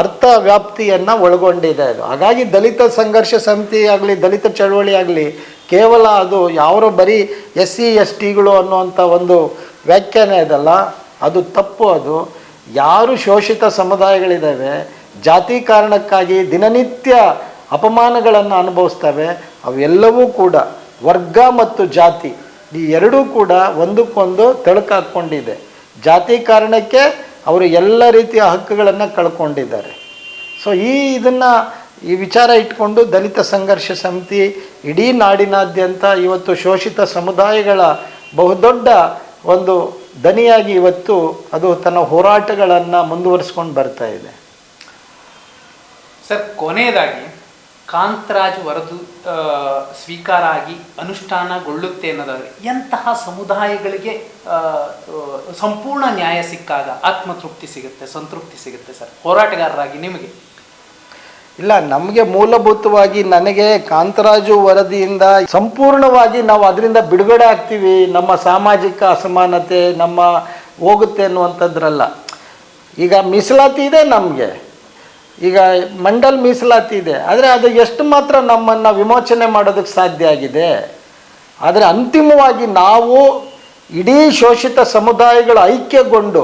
ಅರ್ಥ ವ್ಯಾಪ್ತಿಯನ್ನು ಒಳಗೊಂಡಿದೆ ಅದು. ಹಾಗಾಗಿ ದಲಿತ ಸಂಘರ್ಷ ಸಮಿತಿ ಆಗಲಿ, ದಲಿತ ಚಳವಳಿ ಆಗಲಿ, ಕೇವಲ ಅದು ಯಾರೋ ಬರೀ ಎಸ್ ಸಿ ಎಸ್ ಟಿಗಳು ಅನ್ನುವಂಥ ಒಂದು ವ್ಯಾಖ್ಯಾನ ಇದಲ್ಲ. ಅದು ತಪ್ಪು ಅದು. ಯಾರು ಶೋಷಿತ ಸಮುದಾಯಗಳಿದ್ದಾವೆ, ಜಾತಿ ಕಾರಣಕ್ಕಾಗಿ ದಿನನಿತ್ಯ ಅಪಮಾನಗಳನ್ನು ಅನುಭವಿಸ್ತವೆ, ಅವೆಲ್ಲವೂ ಕೂಡ ವರ್ಗ ಮತ್ತು ಜಾತಿ. ಈ ಎರಡೂ ಕೂಡ ಒಂದಕ್ಕೊಂದು ತಳುಕಾಕೊಂಡಿದೆ ಜಾತಿ ಕಾರಣಕ್ಕೆ ಅವರು ಎಲ್ಲ ರೀತಿಯ ಹಕ್ಕುಗಳನ್ನು ಕಳ್ಕೊಂಡಿದ್ದಾರೆ. ಸೊ ಈ ಇದನ್ನು ಈ ವಿಚಾರ ಇಟ್ಕೊಂಡು ದಲಿತ ಸಂಘರ್ಷ ಸಮಿತಿ ಇಡೀ ನಾಡಿನಾದ್ಯಂತ ಇವತ್ತು ಶೋಷಿತ ಸಮುದಾಯಗಳ ಬಹುದೊಡ್ಡ ಒಂದು ದನಿಯಾಗಿ ಇವತ್ತು ಅದು ತನ್ನ ಹೋರಾಟಗಳನ್ನು ಮುಂದುವರಿಸ್ಕೊಂಡು ಬರ್ತಾ ಇದೆ. ಸರ್, ಕೊನೆಯದಾಗಿ ಕಾಂತರಾಜ್ ವರದು ಸ್ವೀಕಾರ ಆಗಿ ಅನುಷ್ಠಾನಗೊಳ್ಳುತ್ತೆ ಅನ್ನೋದಾದ್ರೆ, ಎಂತಹ ಸಮುದಾಯಗಳಿಗೆ ಸಂಪೂರ್ಣ ನ್ಯಾಯ ಸಿಕ್ಕಾಗ ಆತ್ಮತೃಪ್ತಿ ಸಿಗುತ್ತೆ, ಸಂತೃಪ್ತಿ ಸಿಗುತ್ತೆ ಸರ್? ಹೋರಾಟಗಾರರಾಗಿ ನಿಮಗೆ? ಇಲ್ಲ, ನಮಗೆ ಮೂಲಭೂತವಾಗಿ ನನಗೆ ಕಾಂತರಾಜು ವರದಿಯಿಂದ ಸಂಪೂರ್ಣವಾಗಿ ನಾವು ಅದರಿಂದ ಬಿಡುಗಡೆ ಆಗ್ತೀವಿ. ನಮ್ಮ ಸಾಮಾಜಿಕ ಅಸಮಾನತೆ ನಮ್ಮ ಹೋಗುತ್ತೆ ಅನ್ನುವಂಥದ್ರಲ್ಲ. ಈಗ ಮೀಸಲಾತಿ ಇದೆ ನಮಗೆ. ಈಗ ಮಂಡಲ್ ಮೀಸಲಾತಿ ಇದೆ, ಆದರೆ ಅದು ಎಷ್ಟು ಮಾತ್ರ ನಮ್ಮನ್ನು ವಿಮೋಚನೆ ಮಾಡೋದಕ್ಕೆ ಸಾಧ್ಯ ಆಗಿದೆ. ಆದರೆ ಅಂತಿಮವಾಗಿ ನಾವು ಇಡೀ ಶೋಷಿತ ಸಮುದಾಯಗಳು ಐಕ್ಯಗೊಂಡು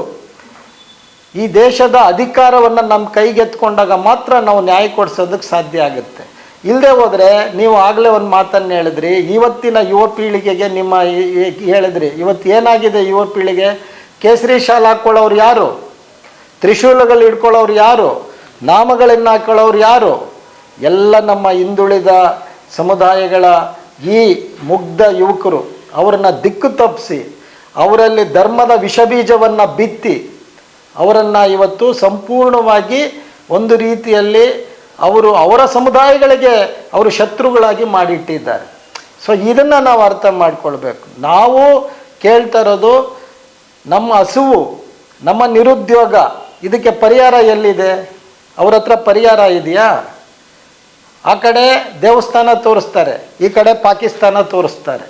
ಈ ದೇಶದ ಅಧಿಕಾರವನ್ನು ನಮ್ಮ ಕೈಗೆತ್ಕೊಂಡಾಗ ಮಾತ್ರ ನಾವು ನ್ಯಾಯ ಕೊಡಿಸೋದಕ್ಕೆ ಸಾಧ್ಯ ಆಗುತ್ತೆ. ಇಲ್ಲದೆ ಹೋದರೆ ನೀವು ಆಗಲೇ ಒಂದು ಮಾತನ್ನು ಹೇಳಿದ್ರಿ, ಇವತ್ತಿನ ಯುವ ಪೀಳಿಗೆಗೆ ನಿಮ್ಮ ಹೇಳಿದ್ರಿ, ಇವತ್ತು ಏನಾಗಿದೆ ಯುವ ಪೀಳಿಗೆ? ಕೇಸರಿ ಶಾಲೆ ಹಾಕ್ಕೊಳ್ಳೋರು ಯಾರು? ತ್ರಿಶೂಲಗಳು ಹಿಡ್ಕೊಳ್ಳೋರು ಯಾರು? ನಾಮಗಳನ್ನು ಹಾಕೊಳ್ಳೋರು ಯಾರು? ಎಲ್ಲ ನಮ್ಮ ಹಿಂದುಳಿದ ಸಮುದಾಯಗಳ ಈ ಮುಗ್ಧ ಯುವಕರು, ಅವರನ್ನ ದಿಕ್ಕು ತಪ್ಪಿಸಿ, ಅವರಲ್ಲಿ ಧರ್ಮದ ವಿಷಬೀಜವನ್ನು ಬಿತ್ತಿ, ಅವರನ್ನು ಇವತ್ತು ಸಂಪೂರ್ಣವಾಗಿ ಒಂದು ರೀತಿಯಲ್ಲಿ ಅವರು ಅವರ ಸಮುದಾಯಗಳಿಗೆ ಅವರು ಶತ್ರುಗಳಾಗಿ ಮಾಡಿಟ್ಟಿದ್ದಾರೆ. ಸೊ ಇದನ್ನು ನಾವು ಅರ್ಥ ಮಾಡಿಕೊಳ್ಬೇಕು. ನಾವು ಕೇಳ್ತಾ ಇರೋದು ನಮ್ಮ ಹಸುವು, ನಮ್ಮ ನಿರುದ್ಯೋಗ, ಇದಕ್ಕೆ ಪರಿಹಾರ ಎಲ್ಲಿದೆ? ಅವ್ರ ಹತ್ರ ಪರಿಹಾರ ಇದೆಯಾ? ಆ ಕಡೆ ದೇವಸ್ಥಾನ ತೋರಿಸ್ತಾರೆ, ಈ ಕಡೆ ಪಾಕಿಸ್ತಾನ ತೋರಿಸ್ತಾರೆ.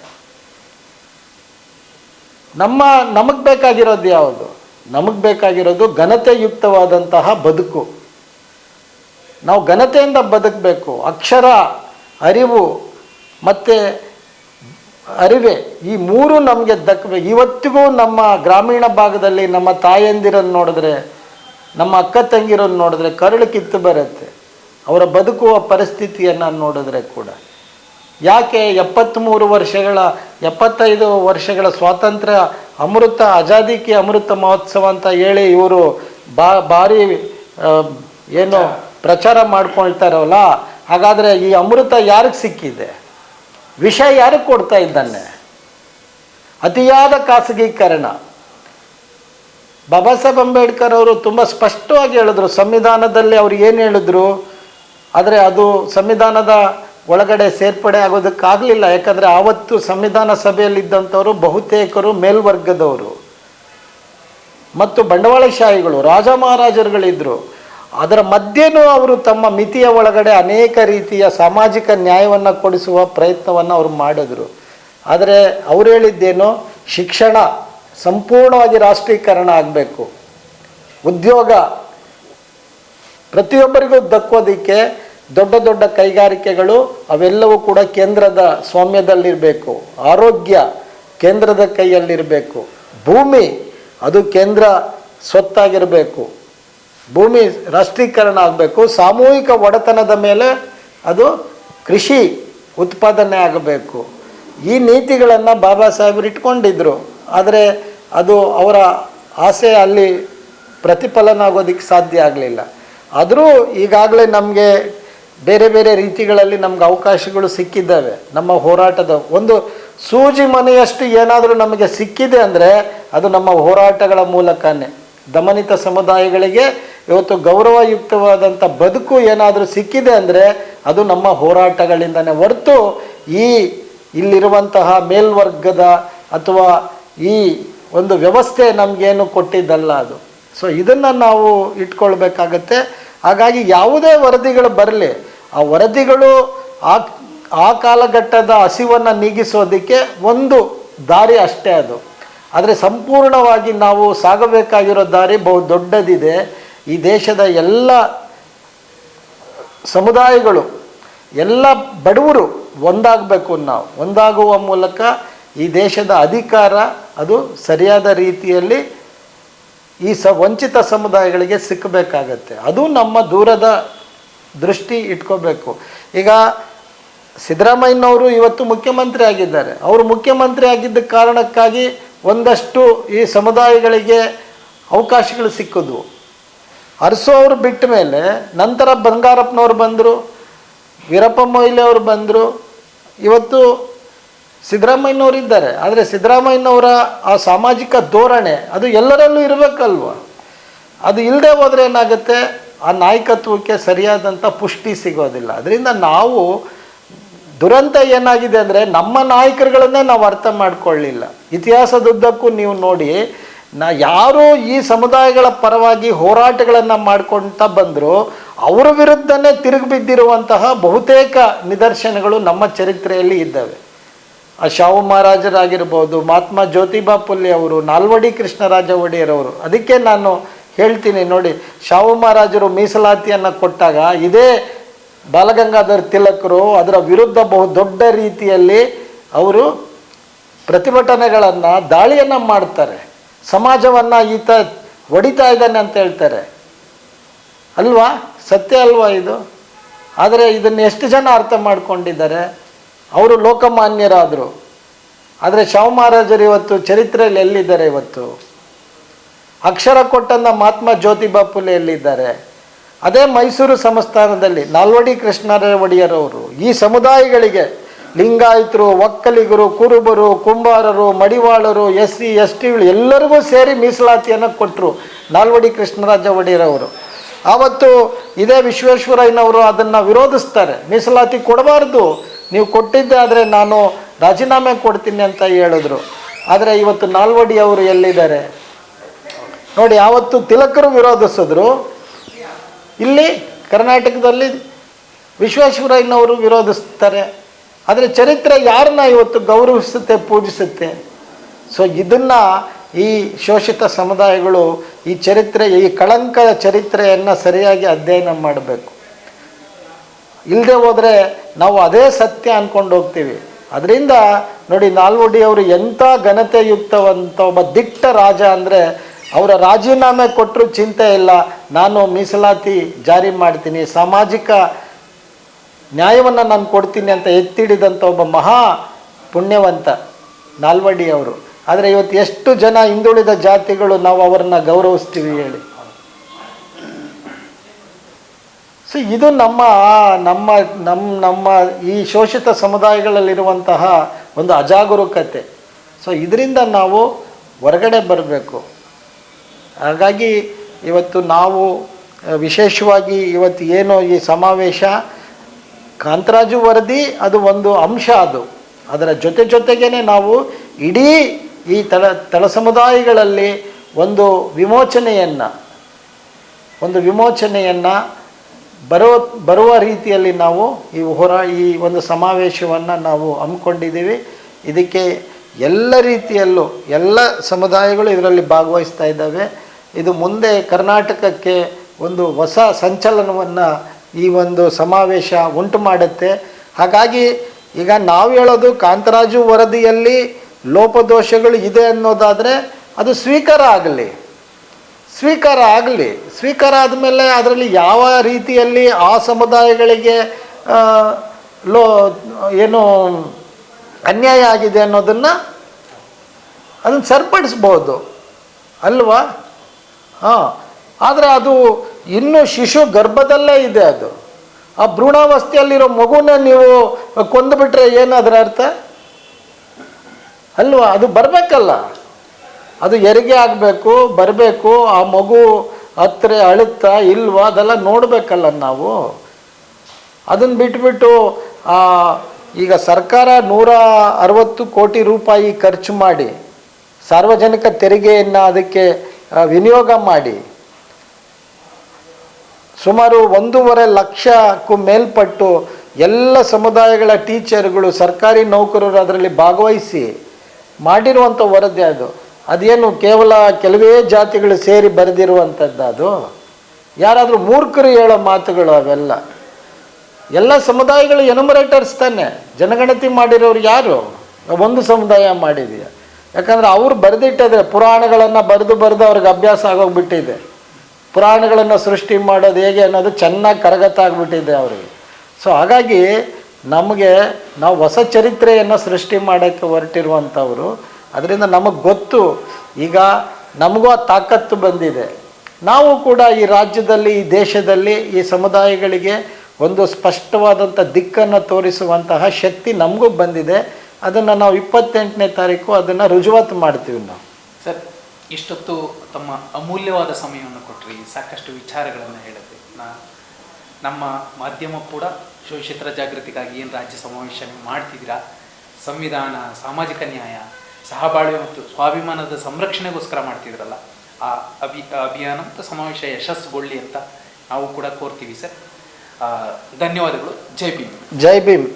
ನಮ್ಮ, ನಮಗೆ ಬೇಕಾಗಿರೋದು ಯಾವುದು? ನಮಗೆ ಬೇಕಾಗಿರೋದು ಘನತೆಯುಕ್ತವಾದಂತಹ ಬದುಕು. ನಾವು ಘನತೆಯಿಂದ ಬದುಕಬೇಕು. ಅಕ್ಷರ, ಅರಿವು ಮತ್ತು ಅರಿವೆ, ಈ ಮೂರು ನಮಗೆ ದಕ್ಕಬೇಕು ಇವತ್ತಿಗೂ ನಮ್ಮ ಗ್ರಾಮೀಣ ಭಾಗದಲ್ಲಿ ನಮ್ಮ ತಾಯಂದಿರನ್ನು ನೋಡಿದ್ರೆ ನಮ್ಮ ಅಕ್ಕ ತಂಗಿರೋದು ನೋಡಿದ್ರೆ ಕರಳು ಕಿತ್ತು ಬರುತ್ತೆ. ಅವರ ಬದುಕುವ ಪರಿಸ್ಥಿತಿಯನ್ನು ನೋಡಿದ್ರೆ ಕೂಡ. ಯಾಕೆ ಎಪ್ಪತ್ತ್ಮೂರು ವರ್ಷಗಳ ಎಪ್ಪತ್ತೈದು ವರ್ಷಗಳ ಸ್ವಾತಂತ್ರ್ಯ ಅಮೃತ ಆಜಾದಿ ಕಿ ಅಮೃತ ಮಹೋತ್ಸವ ಅಂತ ಹೇಳಿ ಇವರು ಬಾ ಭಾರಿ ಏನು ಪ್ರಚಾರ ಮಾಡ್ಕೊಳ್ತಾರಲ್ಲ? ಹಾಗಾದರೆ ಈ ಅಮೃತ ಯಾರಿಗೆ ಸಿಕ್ಕಿದೆ? ವಿಷ ಯಾರಿಗೆ ಕೊಡ್ತಾ ಇದ್ದಾನೆ? ಅತಿಯಾದ ಖಾಸಗೀಕರಣ. ಬಾಬಾ ಸಾಹೇಬ್ ಅಂಬೇಡ್ಕರ್ ಅವರು ತುಂಬ ಸ್ಪಷ್ಟವಾಗಿ ಹೇಳಿದ್ರು, ಸಂವಿಧಾನದಲ್ಲಿ ಅವ್ರು ಏನು ಹೇಳಿದ್ರು, ಆದರೆ ಅದು ಸಂವಿಧಾನದ ಒಳಗಡೆ ಸೇರ್ಪಡೆ ಆಗೋದಕ್ಕಾಗಲಿಲ್ಲ. ಯಾಕಂದರೆ ಆವತ್ತು ಸಂವಿಧಾನ ಸಭೆಯಲ್ಲಿದ್ದಂಥವರು ಬಹುತೇಕರು ಮೇಲ್ವರ್ಗದವರು. ಮತ್ತು ಬಂಡವಾಳಶಾಹಿಗಳು, ರಾಜ ಮಹಾರಾಜರುಗಳಿದ್ದರು ಅದರ ಮಧ್ಯೆನೂ ಅವರು ತಮ್ಮ ಮಿತಿಯ ಒಳಗಡೆ ಅನೇಕ ರೀತಿಯ ಸಾಮಾಜಿಕ ನ್ಯಾಯವನ್ನು ಕೊಡಿಸುವ ಪ್ರಯತ್ನವನ್ನು ಅವರು ಮಾಡಿದ್ರು. ಆದರೆ ಅವ್ರು ಹೇಳಿದ್ದೇನು, ಶಿಕ್ಷಣ ಸಂಪೂರ್ಣವಾಗಿ ರಾಷ್ಟ್ರೀಕರಣ ಆಗಬೇಕು. ಉದ್ಯೋಗ ಪ್ರತಿಯೊಬ್ಬರಿಗೂ ದಕ್ಕೋದಕ್ಕೆ ದೊಡ್ಡ ದೊಡ್ಡ ಕೈಗಾರಿಕೆಗಳು ಅವೆಲ್ಲವೂ ಕೂಡ ಕೇಂದ್ರದ ಸ್ವಾಮ್ಯದಲ್ಲಿರಬೇಕು. ಆರೋಗ್ಯ ಕೇಂದ್ರದ ಕೈಯಲ್ಲಿರಬೇಕು. ಭೂಮಿ ಅದು ಕೇಂದ್ರ ಸ್ವತ್ತಾಗಿರಬೇಕು. ಭೂಮಿ ರಾಷ್ಟ್ರೀಕರಣ ಆಗಬೇಕು. ಸಾಮೂಹಿಕ ಒಡೆತನದ ಮೇಲೆ ಅದು ಕೃಷಿ ಉತ್ಪಾದನೆ ಆಗಬೇಕು. ಈ ನೀತಿಗಳನ್ನು ಬಾಬಾ ಸಾಹೇಬರು ಇಟ್ಕೊಂಡಿದ್ದರು ಆದರೆ ಅದು ಅವರ ಆಸೆ ಅಲ್ಲಿ ಪ್ರತಿಫಲನ ಆಗೋದಕ್ಕೆ ಸಾಧ್ಯ ಆಗಲಿಲ್ಲ. ಆದರೂ ಈಗಾಗಲೇ ನಮಗೆ ಬೇರೆ ಬೇರೆ ರೀತಿಗಳಲ್ಲಿ ನಮ್ಗೆ ಅವಕಾಶಗಳು ಸಿಕ್ಕಿದ್ದಾವೆ. ನಮ್ಮ ಹೋರಾಟದ ಒಂದು ಸೂಜಿ ಮನೆಯಷ್ಟು ಏನಾದರೂ ನಮಗೆ ಸಿಕ್ಕಿದೆ ಅಂದರೆ ಅದು ನಮ್ಮ ಹೋರಾಟಗಳ ಮೂಲಕನೇ. ದಮನಿತ ಸಮುದಾಯಗಳಿಗೆ ಇವತ್ತು ಗೌರವಯುಕ್ತವಾದಂಥ ಬದುಕು ಏನಾದರೂ ಸಿಕ್ಕಿದೆ ಅಂದರೆ ಅದು ನಮ್ಮ ಹೋರಾಟಗಳಿಂದನೇ ಹೊರತು ಈ ಇಲ್ಲಿರುವಂತಹ ಮೇಲ್ವರ್ಗದ ಅಥವಾ ಈ ಒಂದು ವ್ಯವಸ್ಥೆ ನಮಗೇನು ಕೊಟ್ಟಿದ್ದಲ್ಲ ಅದು. ಸೊ ಇದನ್ನು ನಾವು ಇಟ್ಕೊಳ್ಬೇಕಾಗತ್ತೆ. ಹಾಗಾಗಿ ಯಾವುದೇ ವರದಿಗಳು ಬರಲಿ, ಆ ವರದಿಗಳು ಆ ಆ ಕಾಲಘಟ್ಟದ ಹಸಿವನ್ನು ನೀಗಿಸೋದಕ್ಕೆ ಒಂದು ದಾರಿ ಅಷ್ಟೇ ಅದು. ಆದರೆ ಸಂಪೂರ್ಣವಾಗಿ ನಾವು ಸಾಗಬೇಕಾಗಿರೋ ದಾರಿ ಬಹು ದೊಡ್ಡದಿದೆ. ಈ ದೇಶದ ಎಲ್ಲ ಸಮುದಾಯಗಳು, ಎಲ್ಲ ಬಡವರು ಒಂದಾಗಬೇಕು ನಾವು ಒಂದಾಗುವ ಮೂಲಕ ಈ ದೇಶದ ಅಧಿಕಾರ ಅದು ಸರಿಯಾದ ರೀತಿಯಲ್ಲಿ ಈ ಸ ವಂಚಿತ ಸಮುದಾಯಗಳಿಗೆ ಸಿಕ್ಕಬೇಕಾಗತ್ತೆ. ಅದು ನಮ್ಮ ದೂರದ ದೃಷ್ಟಿ ಇಟ್ಕೋಬೇಕು. ಈಗ ಸಿದ್ದರಾಮಯ್ಯನವರು ಇವತ್ತು ಮುಖ್ಯಮಂತ್ರಿ ಆಗಿದ್ದಾರೆ. ಅವರು ಮುಖ್ಯಮಂತ್ರಿ ಆಗಿದ್ದ ಕಾರಣಕ್ಕಾಗಿ ಒಂದಷ್ಟು ಈ ಸಮುದಾಯಗಳಿಗೆ ಅವಕಾಶಗಳು ಸಿಕ್ಕಿದ್ವು. ಅರಸು ಅವರು ಬಿಟ್ಟ ಮೇಲೆ ನಂತರ ಬಂಗಾರಪ್ಪನವ್ರು ಬಂದರು, ವೀರಪ್ಪ ಮೊಯ್ಲಿ ಅವರು ಬಂದರು, ಇವತ್ತು ಸಿದ್ದರಾಮಯ್ಯನವರು ಇದ್ದಾರೆ. ಆದರೆ ಸಿದ್ದರಾಮಯ್ಯನವರ ಆ ಸಾಮಾಜಿಕ ಧೋರಣೆ, ಅದು ಎಲ್ಲರಲ್ಲೂ ಇರಬೇಕಲ್ವ? ಅದು ಇಲ್ಲದೆ ಹೋದರೆ ಏನಾಗುತ್ತೆ? ಆ ನಾಯಕತ್ವಕ್ಕೆ ಸರಿಯಾದಂಥ ಪುಷ್ಟಿ ಸಿಗೋದಿಲ್ಲ. ಅದರಿಂದ ನಾವು ದುರಂತ ಏನಾಗಿದೆ ಅಂದರೆ ನಮ್ಮ ನಾಯಕರುಗಳನ್ನೇ ನಾವು ಅರ್ಥ ಮಾಡಿಕೊಳ್ಳಿಲ್ಲ. ಇತಿಹಾಸದುದ್ದಕ್ಕೂ ನೀವು ನೋಡಿ, ನಾ ಯಾರು ಈ ಸಮುದಾಯಗಳ ಪರವಾಗಿ ಹೋರಾಟಗಳನ್ನು ಮಾಡ್ಕೊಳ್ತಾ ಬಂದರೂ, ಅವರ ವಿರುದ್ಧನೇ ತಿರುಗಿ ಬಿದ್ದಿರುವಂತಹ ಬಹುತೇಕ ನಿದರ್ಶನಗಳು ನಮ್ಮ ಚರಿತ್ರೆಯಲ್ಲಿ ಇದ್ದಾವೆ. ಆ ಶಾವು ಮಹಾರಾಜರಾಗಿರ್ಬೋದು, ಮಹಾತ್ಮ ಜ್ಯೋತಿಬಾ ಪುಲ್ಲೆ ಅವರು, ನಾಲ್ವಡಿ ಕೃಷ್ಣರಾಜ ಒಡೆಯರವರು, ಅದಕ್ಕೆ ನಾನು ಹೇಳ್ತೀನಿ ನೋಡಿ ಶಾವು ಮಹಾರಾಜರು ಮೀಸಲಾತಿಯನ್ನು ಕೊಟ್ಟಾಗ ಇದೇ ಬಾಲಗಂಗಾಧರ್ ತಿಲಕರು ಅದರ ವಿರುದ್ಧ ಬಹು ದೊಡ್ಡ ರೀತಿಯಲ್ಲಿ ಅವರು ಪ್ರತಿಭಟನೆಗಳನ್ನು, ದಾಳಿಯನ್ನು ಮಾಡ್ತಾರೆ. ಸಮಾಜವನ್ನು ಈತ ಒಡಿತಾ ಇದ್ದಾನೆ ಅಂತ ಹೇಳ್ತಾರೆ. ಅಲ್ವಾ? ಸತ್ಯ ಅಲ್ವಾ ಇದು? ಆದರೆ ಇದನ್ನು ಎಷ್ಟು ಜನ ಅರ್ಥ ಮಾಡ್ಕೊಂಡಿದ್ದಾರೆ? ಅವರು ಲೋಕಮಾನ್ಯರಾದರು. ಆದರೆ ಶಾಹು ಮಹಾರಾಜರು ಇವತ್ತು ಚರಿತ್ರೆಯಲ್ಲಿ ಎಲ್ಲಿದ್ದಾರೆ ಇವತ್ತು? ಅಕ್ಷರ ಕೊಟ್ಟಂಥ ಮಹಾತ್ಮ ಜ್ಯೋತಿಬಾ ಫುಲೆ ಎಲ್ಲಿದ್ದಾರೆ? ಅದೇ ಮೈಸೂರು ಸಂಸ್ಥಾನದಲ್ಲಿ ನಾಲ್ವಡಿ ಕೃಷ್ಣರಾಯ ಒಡೆಯರವರು ಈ ಸಮುದಾಯಗಳಿಗೆ ಲಿಂಗಾಯತರು, ಒಕ್ಕಲಿಗರು, ಕುರುಬರು, ಕುಂಬಾರರು, ಮಡಿವಾಳರು ಎಸ್ ಸಿ ಎಸ್ ಟಿಗಳು ಎಲ್ಲರಿಗೂ ಸೇರಿ ಮೀಸಲಾತಿಯನ್ನು ಕೊಟ್ಟರು ನಾಲ್ವಡಿ ಕೃಷ್ಣರಾಜ ಒಡೆಯರವರು ಆವತ್ತು ಇದೇ ವಿಶ್ವೇಶ್ವರಯ್ಯನವರು ಅದನ್ನು ವಿರೋಧಿಸ್ತಾರೆ. ಮೀಸಲಾತಿ ಕೊಡಬಾರ್ದು. ನೀವು ಕೊಟ್ಟಿದ್ದಾದರೆ ನಾನು ರಾಜೀನಾಮೆ ಕೊಡ್ತೀನಿ ಅಂತ ಹೇಳಿದ್ರು. ಆದರೆ ಇವತ್ತು ನಾಲ್ವಡಿ ಅವರು ಎಲ್ಲಿದ್ದಾರೆ? ನೋಡಿ ಯಾವತ್ತು ತಿಲಕರು ವಿರೋಧಿಸಿದ್ರು. ಇಲ್ಲಿ ಕರ್ನಾಟಕದಲ್ಲಿ ವಿಶ್ವೇಶ್ವರಯ್ಯನವರು ವಿರೋಧಿಸ್ತಾರೆ. ಆದರೆ ಚರಿತ್ರೆ ಯಾರನ್ನ ಇವತ್ತು ಗೌರವಿಸುತ್ತೆ, ಪೂಜಿಸುತ್ತೆ? ಸೊ ಇದನ್ನು ಈ ಶೋಷಿತ ಸಮುದಾಯಗಳು ಈ ಚರಿತ್ರೆ, ಈ ಕಳಂಕದ ಚರಿತ್ರೆಯನ್ನು ಸರಿಯಾಗಿ ಅಧ್ಯಯನ ಮಾಡಬೇಕು. ಇಲ್ಲದೆ ಹೋದರೆ ನಾವು ಅದೇ ಸತ್ಯ ಅಂದ್ಕೊಂಡು ಹೋಗ್ತೀವಿ. ಅದರಿಂದ ನೋಡಿ ನಾಲ್ವಡಿ ಅವರು ಎಂಥ ಘನತೆಯುಕ್ತವಂತ ಒಬ್ಬ ದಿಟ್ಟ ರಾಜ ಅಂದರೆ ಅವರ ರಾಜೀನಾಮೆ ಕೊಟ್ಟರು ಚಿಂತೆ ಇಲ್ಲ. ನಾನು ಮೀಸಲಾತಿ ಜಾರಿ ಮಾಡ್ತೀನಿ, ಸಾಮಾಜಿಕ ನ್ಯಾಯವನ್ನು ನಾನು ಕೊಡ್ತೀನಿ ಅಂತ ಎತ್ತಿಡಿದಂಥ ಒಬ್ಬ ಮಹಾ ಪುಣ್ಯವಂತ ನಾಲ್ವಡಿ ಅವರು ಆದರೆ ಇವತ್ತು ಎಷ್ಟು ಜನ ಹಿಂದುಳಿದ ಜಾತಿಗಳು ನಾವು ಅವರನ್ನು ಗೌರವಿಸ್ತೀವಿ ಹೇಳಿ. ಸೊ ಇದು ನಮ್ಮ ನಮ್ಮ ನಮ್ಮ ನಮ್ಮ ಈ ಶೋಷಿತ ಸಮುದಾಯಗಳಲ್ಲಿರುವಂತಹ ಒಂದು ಅಜಾಗರೂಕತೆ. ಸೊ ಇದರಿಂದ ನಾವು ಹೊರಗಡೆ ಬರಬೇಕು. ಹಾಗಾಗಿ ಇವತ್ತು ನಾವು, ವಿಶೇಷವಾಗಿ ಇವತ್ತು ಏನು ಈ ಸಮಾವೇಶ, ಕಾಂತರಾಜು ವರದಿ ಅದು ಒಂದು ಅಂಶ ಅದು. ಅದರ ಜೊತೆ ಜೊತೆಗೇ ನಾವು ಇಡೀ ಈ ತಳ ತಳ ಸಮುದಾಯಗಳಲ್ಲಿ ಒಂದು ವಿಮೋಚನೆಯನ್ನು ಒಂದು ವಿಮೋಚನೆಯನ್ನು ಬರೋ, ಬರುವ ರೀತಿಯಲ್ಲಿ ನಾವು ಈ ಹೊರ, ಈ ಒಂದು ಸಮಾವೇಶವನ್ನು ನಾವು ಹಮ್ಮಿಕೊಂಡಿದ್ದೀವಿ. ಇದಕ್ಕೆ ಎಲ್ಲ ರೀತಿಯಲ್ಲೂ, ಎಲ್ಲ ಸಮುದಾಯಗಳು ಇದರಲ್ಲಿ ಭಾಗವಹಿಸ್ತಾ ಇದ್ದಾವೆ. ಇದು ಮುಂದೆ ಕರ್ನಾಟಕಕ್ಕೆ ಒಂದು ಹೊಸ ಸಂಚಲನವನ್ನು ಈ ಒಂದು ಸಮಾವೇಶ ಉಂಟು ಮಾಡುತ್ತೆ. ಹಾಗಾಗಿ ಈಗ ನಾವು ಹೇಳೋದು ಕಾಂತರಾಜು ವರದಿಯಲ್ಲಿ ಲೋಪದೋಷಗಳು ಇದೆ ಅನ್ನೋದಾದರೆ ಅದು ಸ್ವೀಕಾರ ಆಗಲಿ. ಸ್ವೀಕಾರ ಆಗಲಿ, ಸ್ವೀಕಾರ ಆದಮೇಲೆ ಅದರಲ್ಲಿ ಯಾವ ರೀತಿಯಲ್ಲಿ ಆ ಸಮುದಾಯಗಳಿಗೆ ಲೋ, ಏನು ಅನ್ಯಾಯ ಆಗಿದೆ ಅನ್ನೋದನ್ನು ಅದನ್ನು ಸರಿಪಡಿಸ್ಬೋದು ಅಲ್ವಾ? ಹಾಂ, ಆದರೆ ಅದು ಇನ್ನೂ ಶಿಶು ಗರ್ಭದಲ್ಲೇ ಇದೆ ಅದು. ಆ ಭ್ರೂಣಾವಸ್ಥೆಯಲ್ಲಿರೋ ಮಗುನ ನೀವು ಕೊಂದುಬಿಟ್ರೆ ಏನಾದ್ರ ಅರ್ಥ? ಅಲ್ವಾ? ಅದು ಬರಬೇಕಲ್ಲ. ಅದು ಹೆರಿಗೆ ಆಗಬೇಕು, ಬರಬೇಕು, ಆ ಮಗು ಹತ್ತಿರ ಅಳುತ್ತಾ ಇಲ್ವಾ ಅದೆಲ್ಲ ನೋಡಬೇಕಲ್ಲ ನಾವು. ಅದನ್ನು ಬಿಟ್ಬಿಟ್ಟು ಈಗ ಸರ್ಕಾರ ನೂರ ಅರವತ್ತು ಕೋಟಿ ರೂಪಾಯಿ ಖರ್ಚು ಮಾಡಿ, ಸಾರ್ವಜನಿಕ ತೆರಿಗೆಯನ್ನು ಅದಕ್ಕೆ ವಿನಿಯೋಗ ಮಾಡಿ, ಸುಮಾರು ಒಂದೂವರೆ ಲಕ್ಷಕ್ಕೂ ಮೇಲ್ಪಟ್ಟು ಎಲ್ಲ ಸಮುದಾಯಗಳ ಟೀಚರ್ಗಳು ಸರ್ಕಾರಿ ನೌಕರರು ಅದರಲ್ಲಿ ಭಾಗವಹಿಸಿ ಮಾಡಿರುವಂಥ ವರದಿ ಅದು. ಅದೇನು ಕೇವಲ ಕೆಲವೇ ಜಾತಿಗಳು ಸೇರಿ ಬರೆದಿರುವಂಥದ್ದು ಅದು ಯಾರಾದರೂ ಮೂರ್ಖರು ಹೇಳೋ ಮಾತುಗಳು ಅವೆಲ್ಲ. ಎಲ್ಲ ಸಮುದಾಯಗಳು ಎನುಮರೇಟರ್ಸ್ ತಾನೆ. ಜನಗಣತಿ ಮಾಡಿರೋರು ಯಾರು? ಒಂದು ಸಮುದಾಯ ಮಾಡಿದೆಯಾ. ಯಾಕಂದರೆ ಅವ್ರು ಬರೆದಿಟ್ಟಿದ್ರೆ ಪುರಾಣಗಳನ್ನು ಬರೆದು ಬರೆದು ಅವ್ರಿಗೆ ಅಭ್ಯಾಸ ಆಗೋಗ್ಬಿಟ್ಟಿದೆ. ಪುರಾಣಗಳನ್ನು ಸೃಷ್ಟಿ ಮಾಡೋದು ಹೇಗೆ ಅನ್ನೋದು ಚೆನ್ನಾಗಿ ಕರಗತ ಆಗಿಬಿಟ್ಟಿದೆ ಅವರಿಗೆ. ಸೊ ಹಾಗಾಗಿ ನಮಗೆ ನಾವು ಹೊಸ ಚರಿತ್ರೆಯನ್ನು ಸೃಷ್ಟಿ ಮಾಡೋಕ್ಕೆ ಹೊರಟಿರುವಂಥವ್ರು ಅದರಿಂದ ನಮಗೆ ಗೊತ್ತು. ಈಗ ನಮಗೂ ಆ ತಾಕತ್ತು ಬಂದಿದೆ. ನಾವು ಕೂಡ ಈ ರಾಜ್ಯದಲ್ಲಿ, ಈ ದೇಶದಲ್ಲಿ, ಈ ಸಮುದಾಯಗಳಿಗೆ ಒಂದು ಸ್ಪಷ್ಟವಾದಂಥ ದಿಕ್ಕನ್ನು ತೋರಿಸುವಂತಹ ಶಕ್ತಿ ನಮಗೂ ಬಂದಿದೆ. ಅದನ್ನು ನಾವು ಇಪ್ಪತ್ತೆಂಟನೇ ತಾರೀಕು ಅದನ್ನು ರುಜುವಾತು ಮಾಡ್ತೀವಿ ನಾವು. ಸರ್, ಇಷ್ಟೊತ್ತು ತಮ್ಮ ಅಮೂಲ್ಯವಾದ ಸಮಯವನ್ನು ಕೊಟ್ರಿ, ಸಾಕಷ್ಟು ವಿಚಾರಗಳನ್ನು ಹೇಳಿದೆ ನಾ, ನಮ್ಮ ಮಾಧ್ಯಮ ಕೂಡ ಶೋಷಿತರ ಜಾಗೃತಿಗಾಗಿ ಏನು ರಾಜ್ಯ ಸಮಾವೇಶ ಮಾಡ್ತಿದ್ದೀರಾ? ಸಂವಿಧಾನ, ಸಾಮಾಜಿಕ ನ್ಯಾಯ ಸಹಬಾಳ್ವೆ ಮತ್ತು ಸ್ವಾಭಿಮಾನದ ಸಂರಕ್ಷಣೆಗೋಸ್ಕರ ಮಾಡ್ತಿದ್ರಲ್ಲ, ಆ ಅಭಿ ಅಭಿಯಾನ ಮತ್ತು ಸಮಾವೇಶ ಯಶಸ್ಸುಗೊಳ್ಳಿ ಅಂತ ನಾವು ಕೂಡ ಕೋರ್ತೀವಿ ಸರ್. ಧನ್ಯವಾದಗಳು. ಜೈ ಭೀಮ್. ಜೈ ಭೀಮ್.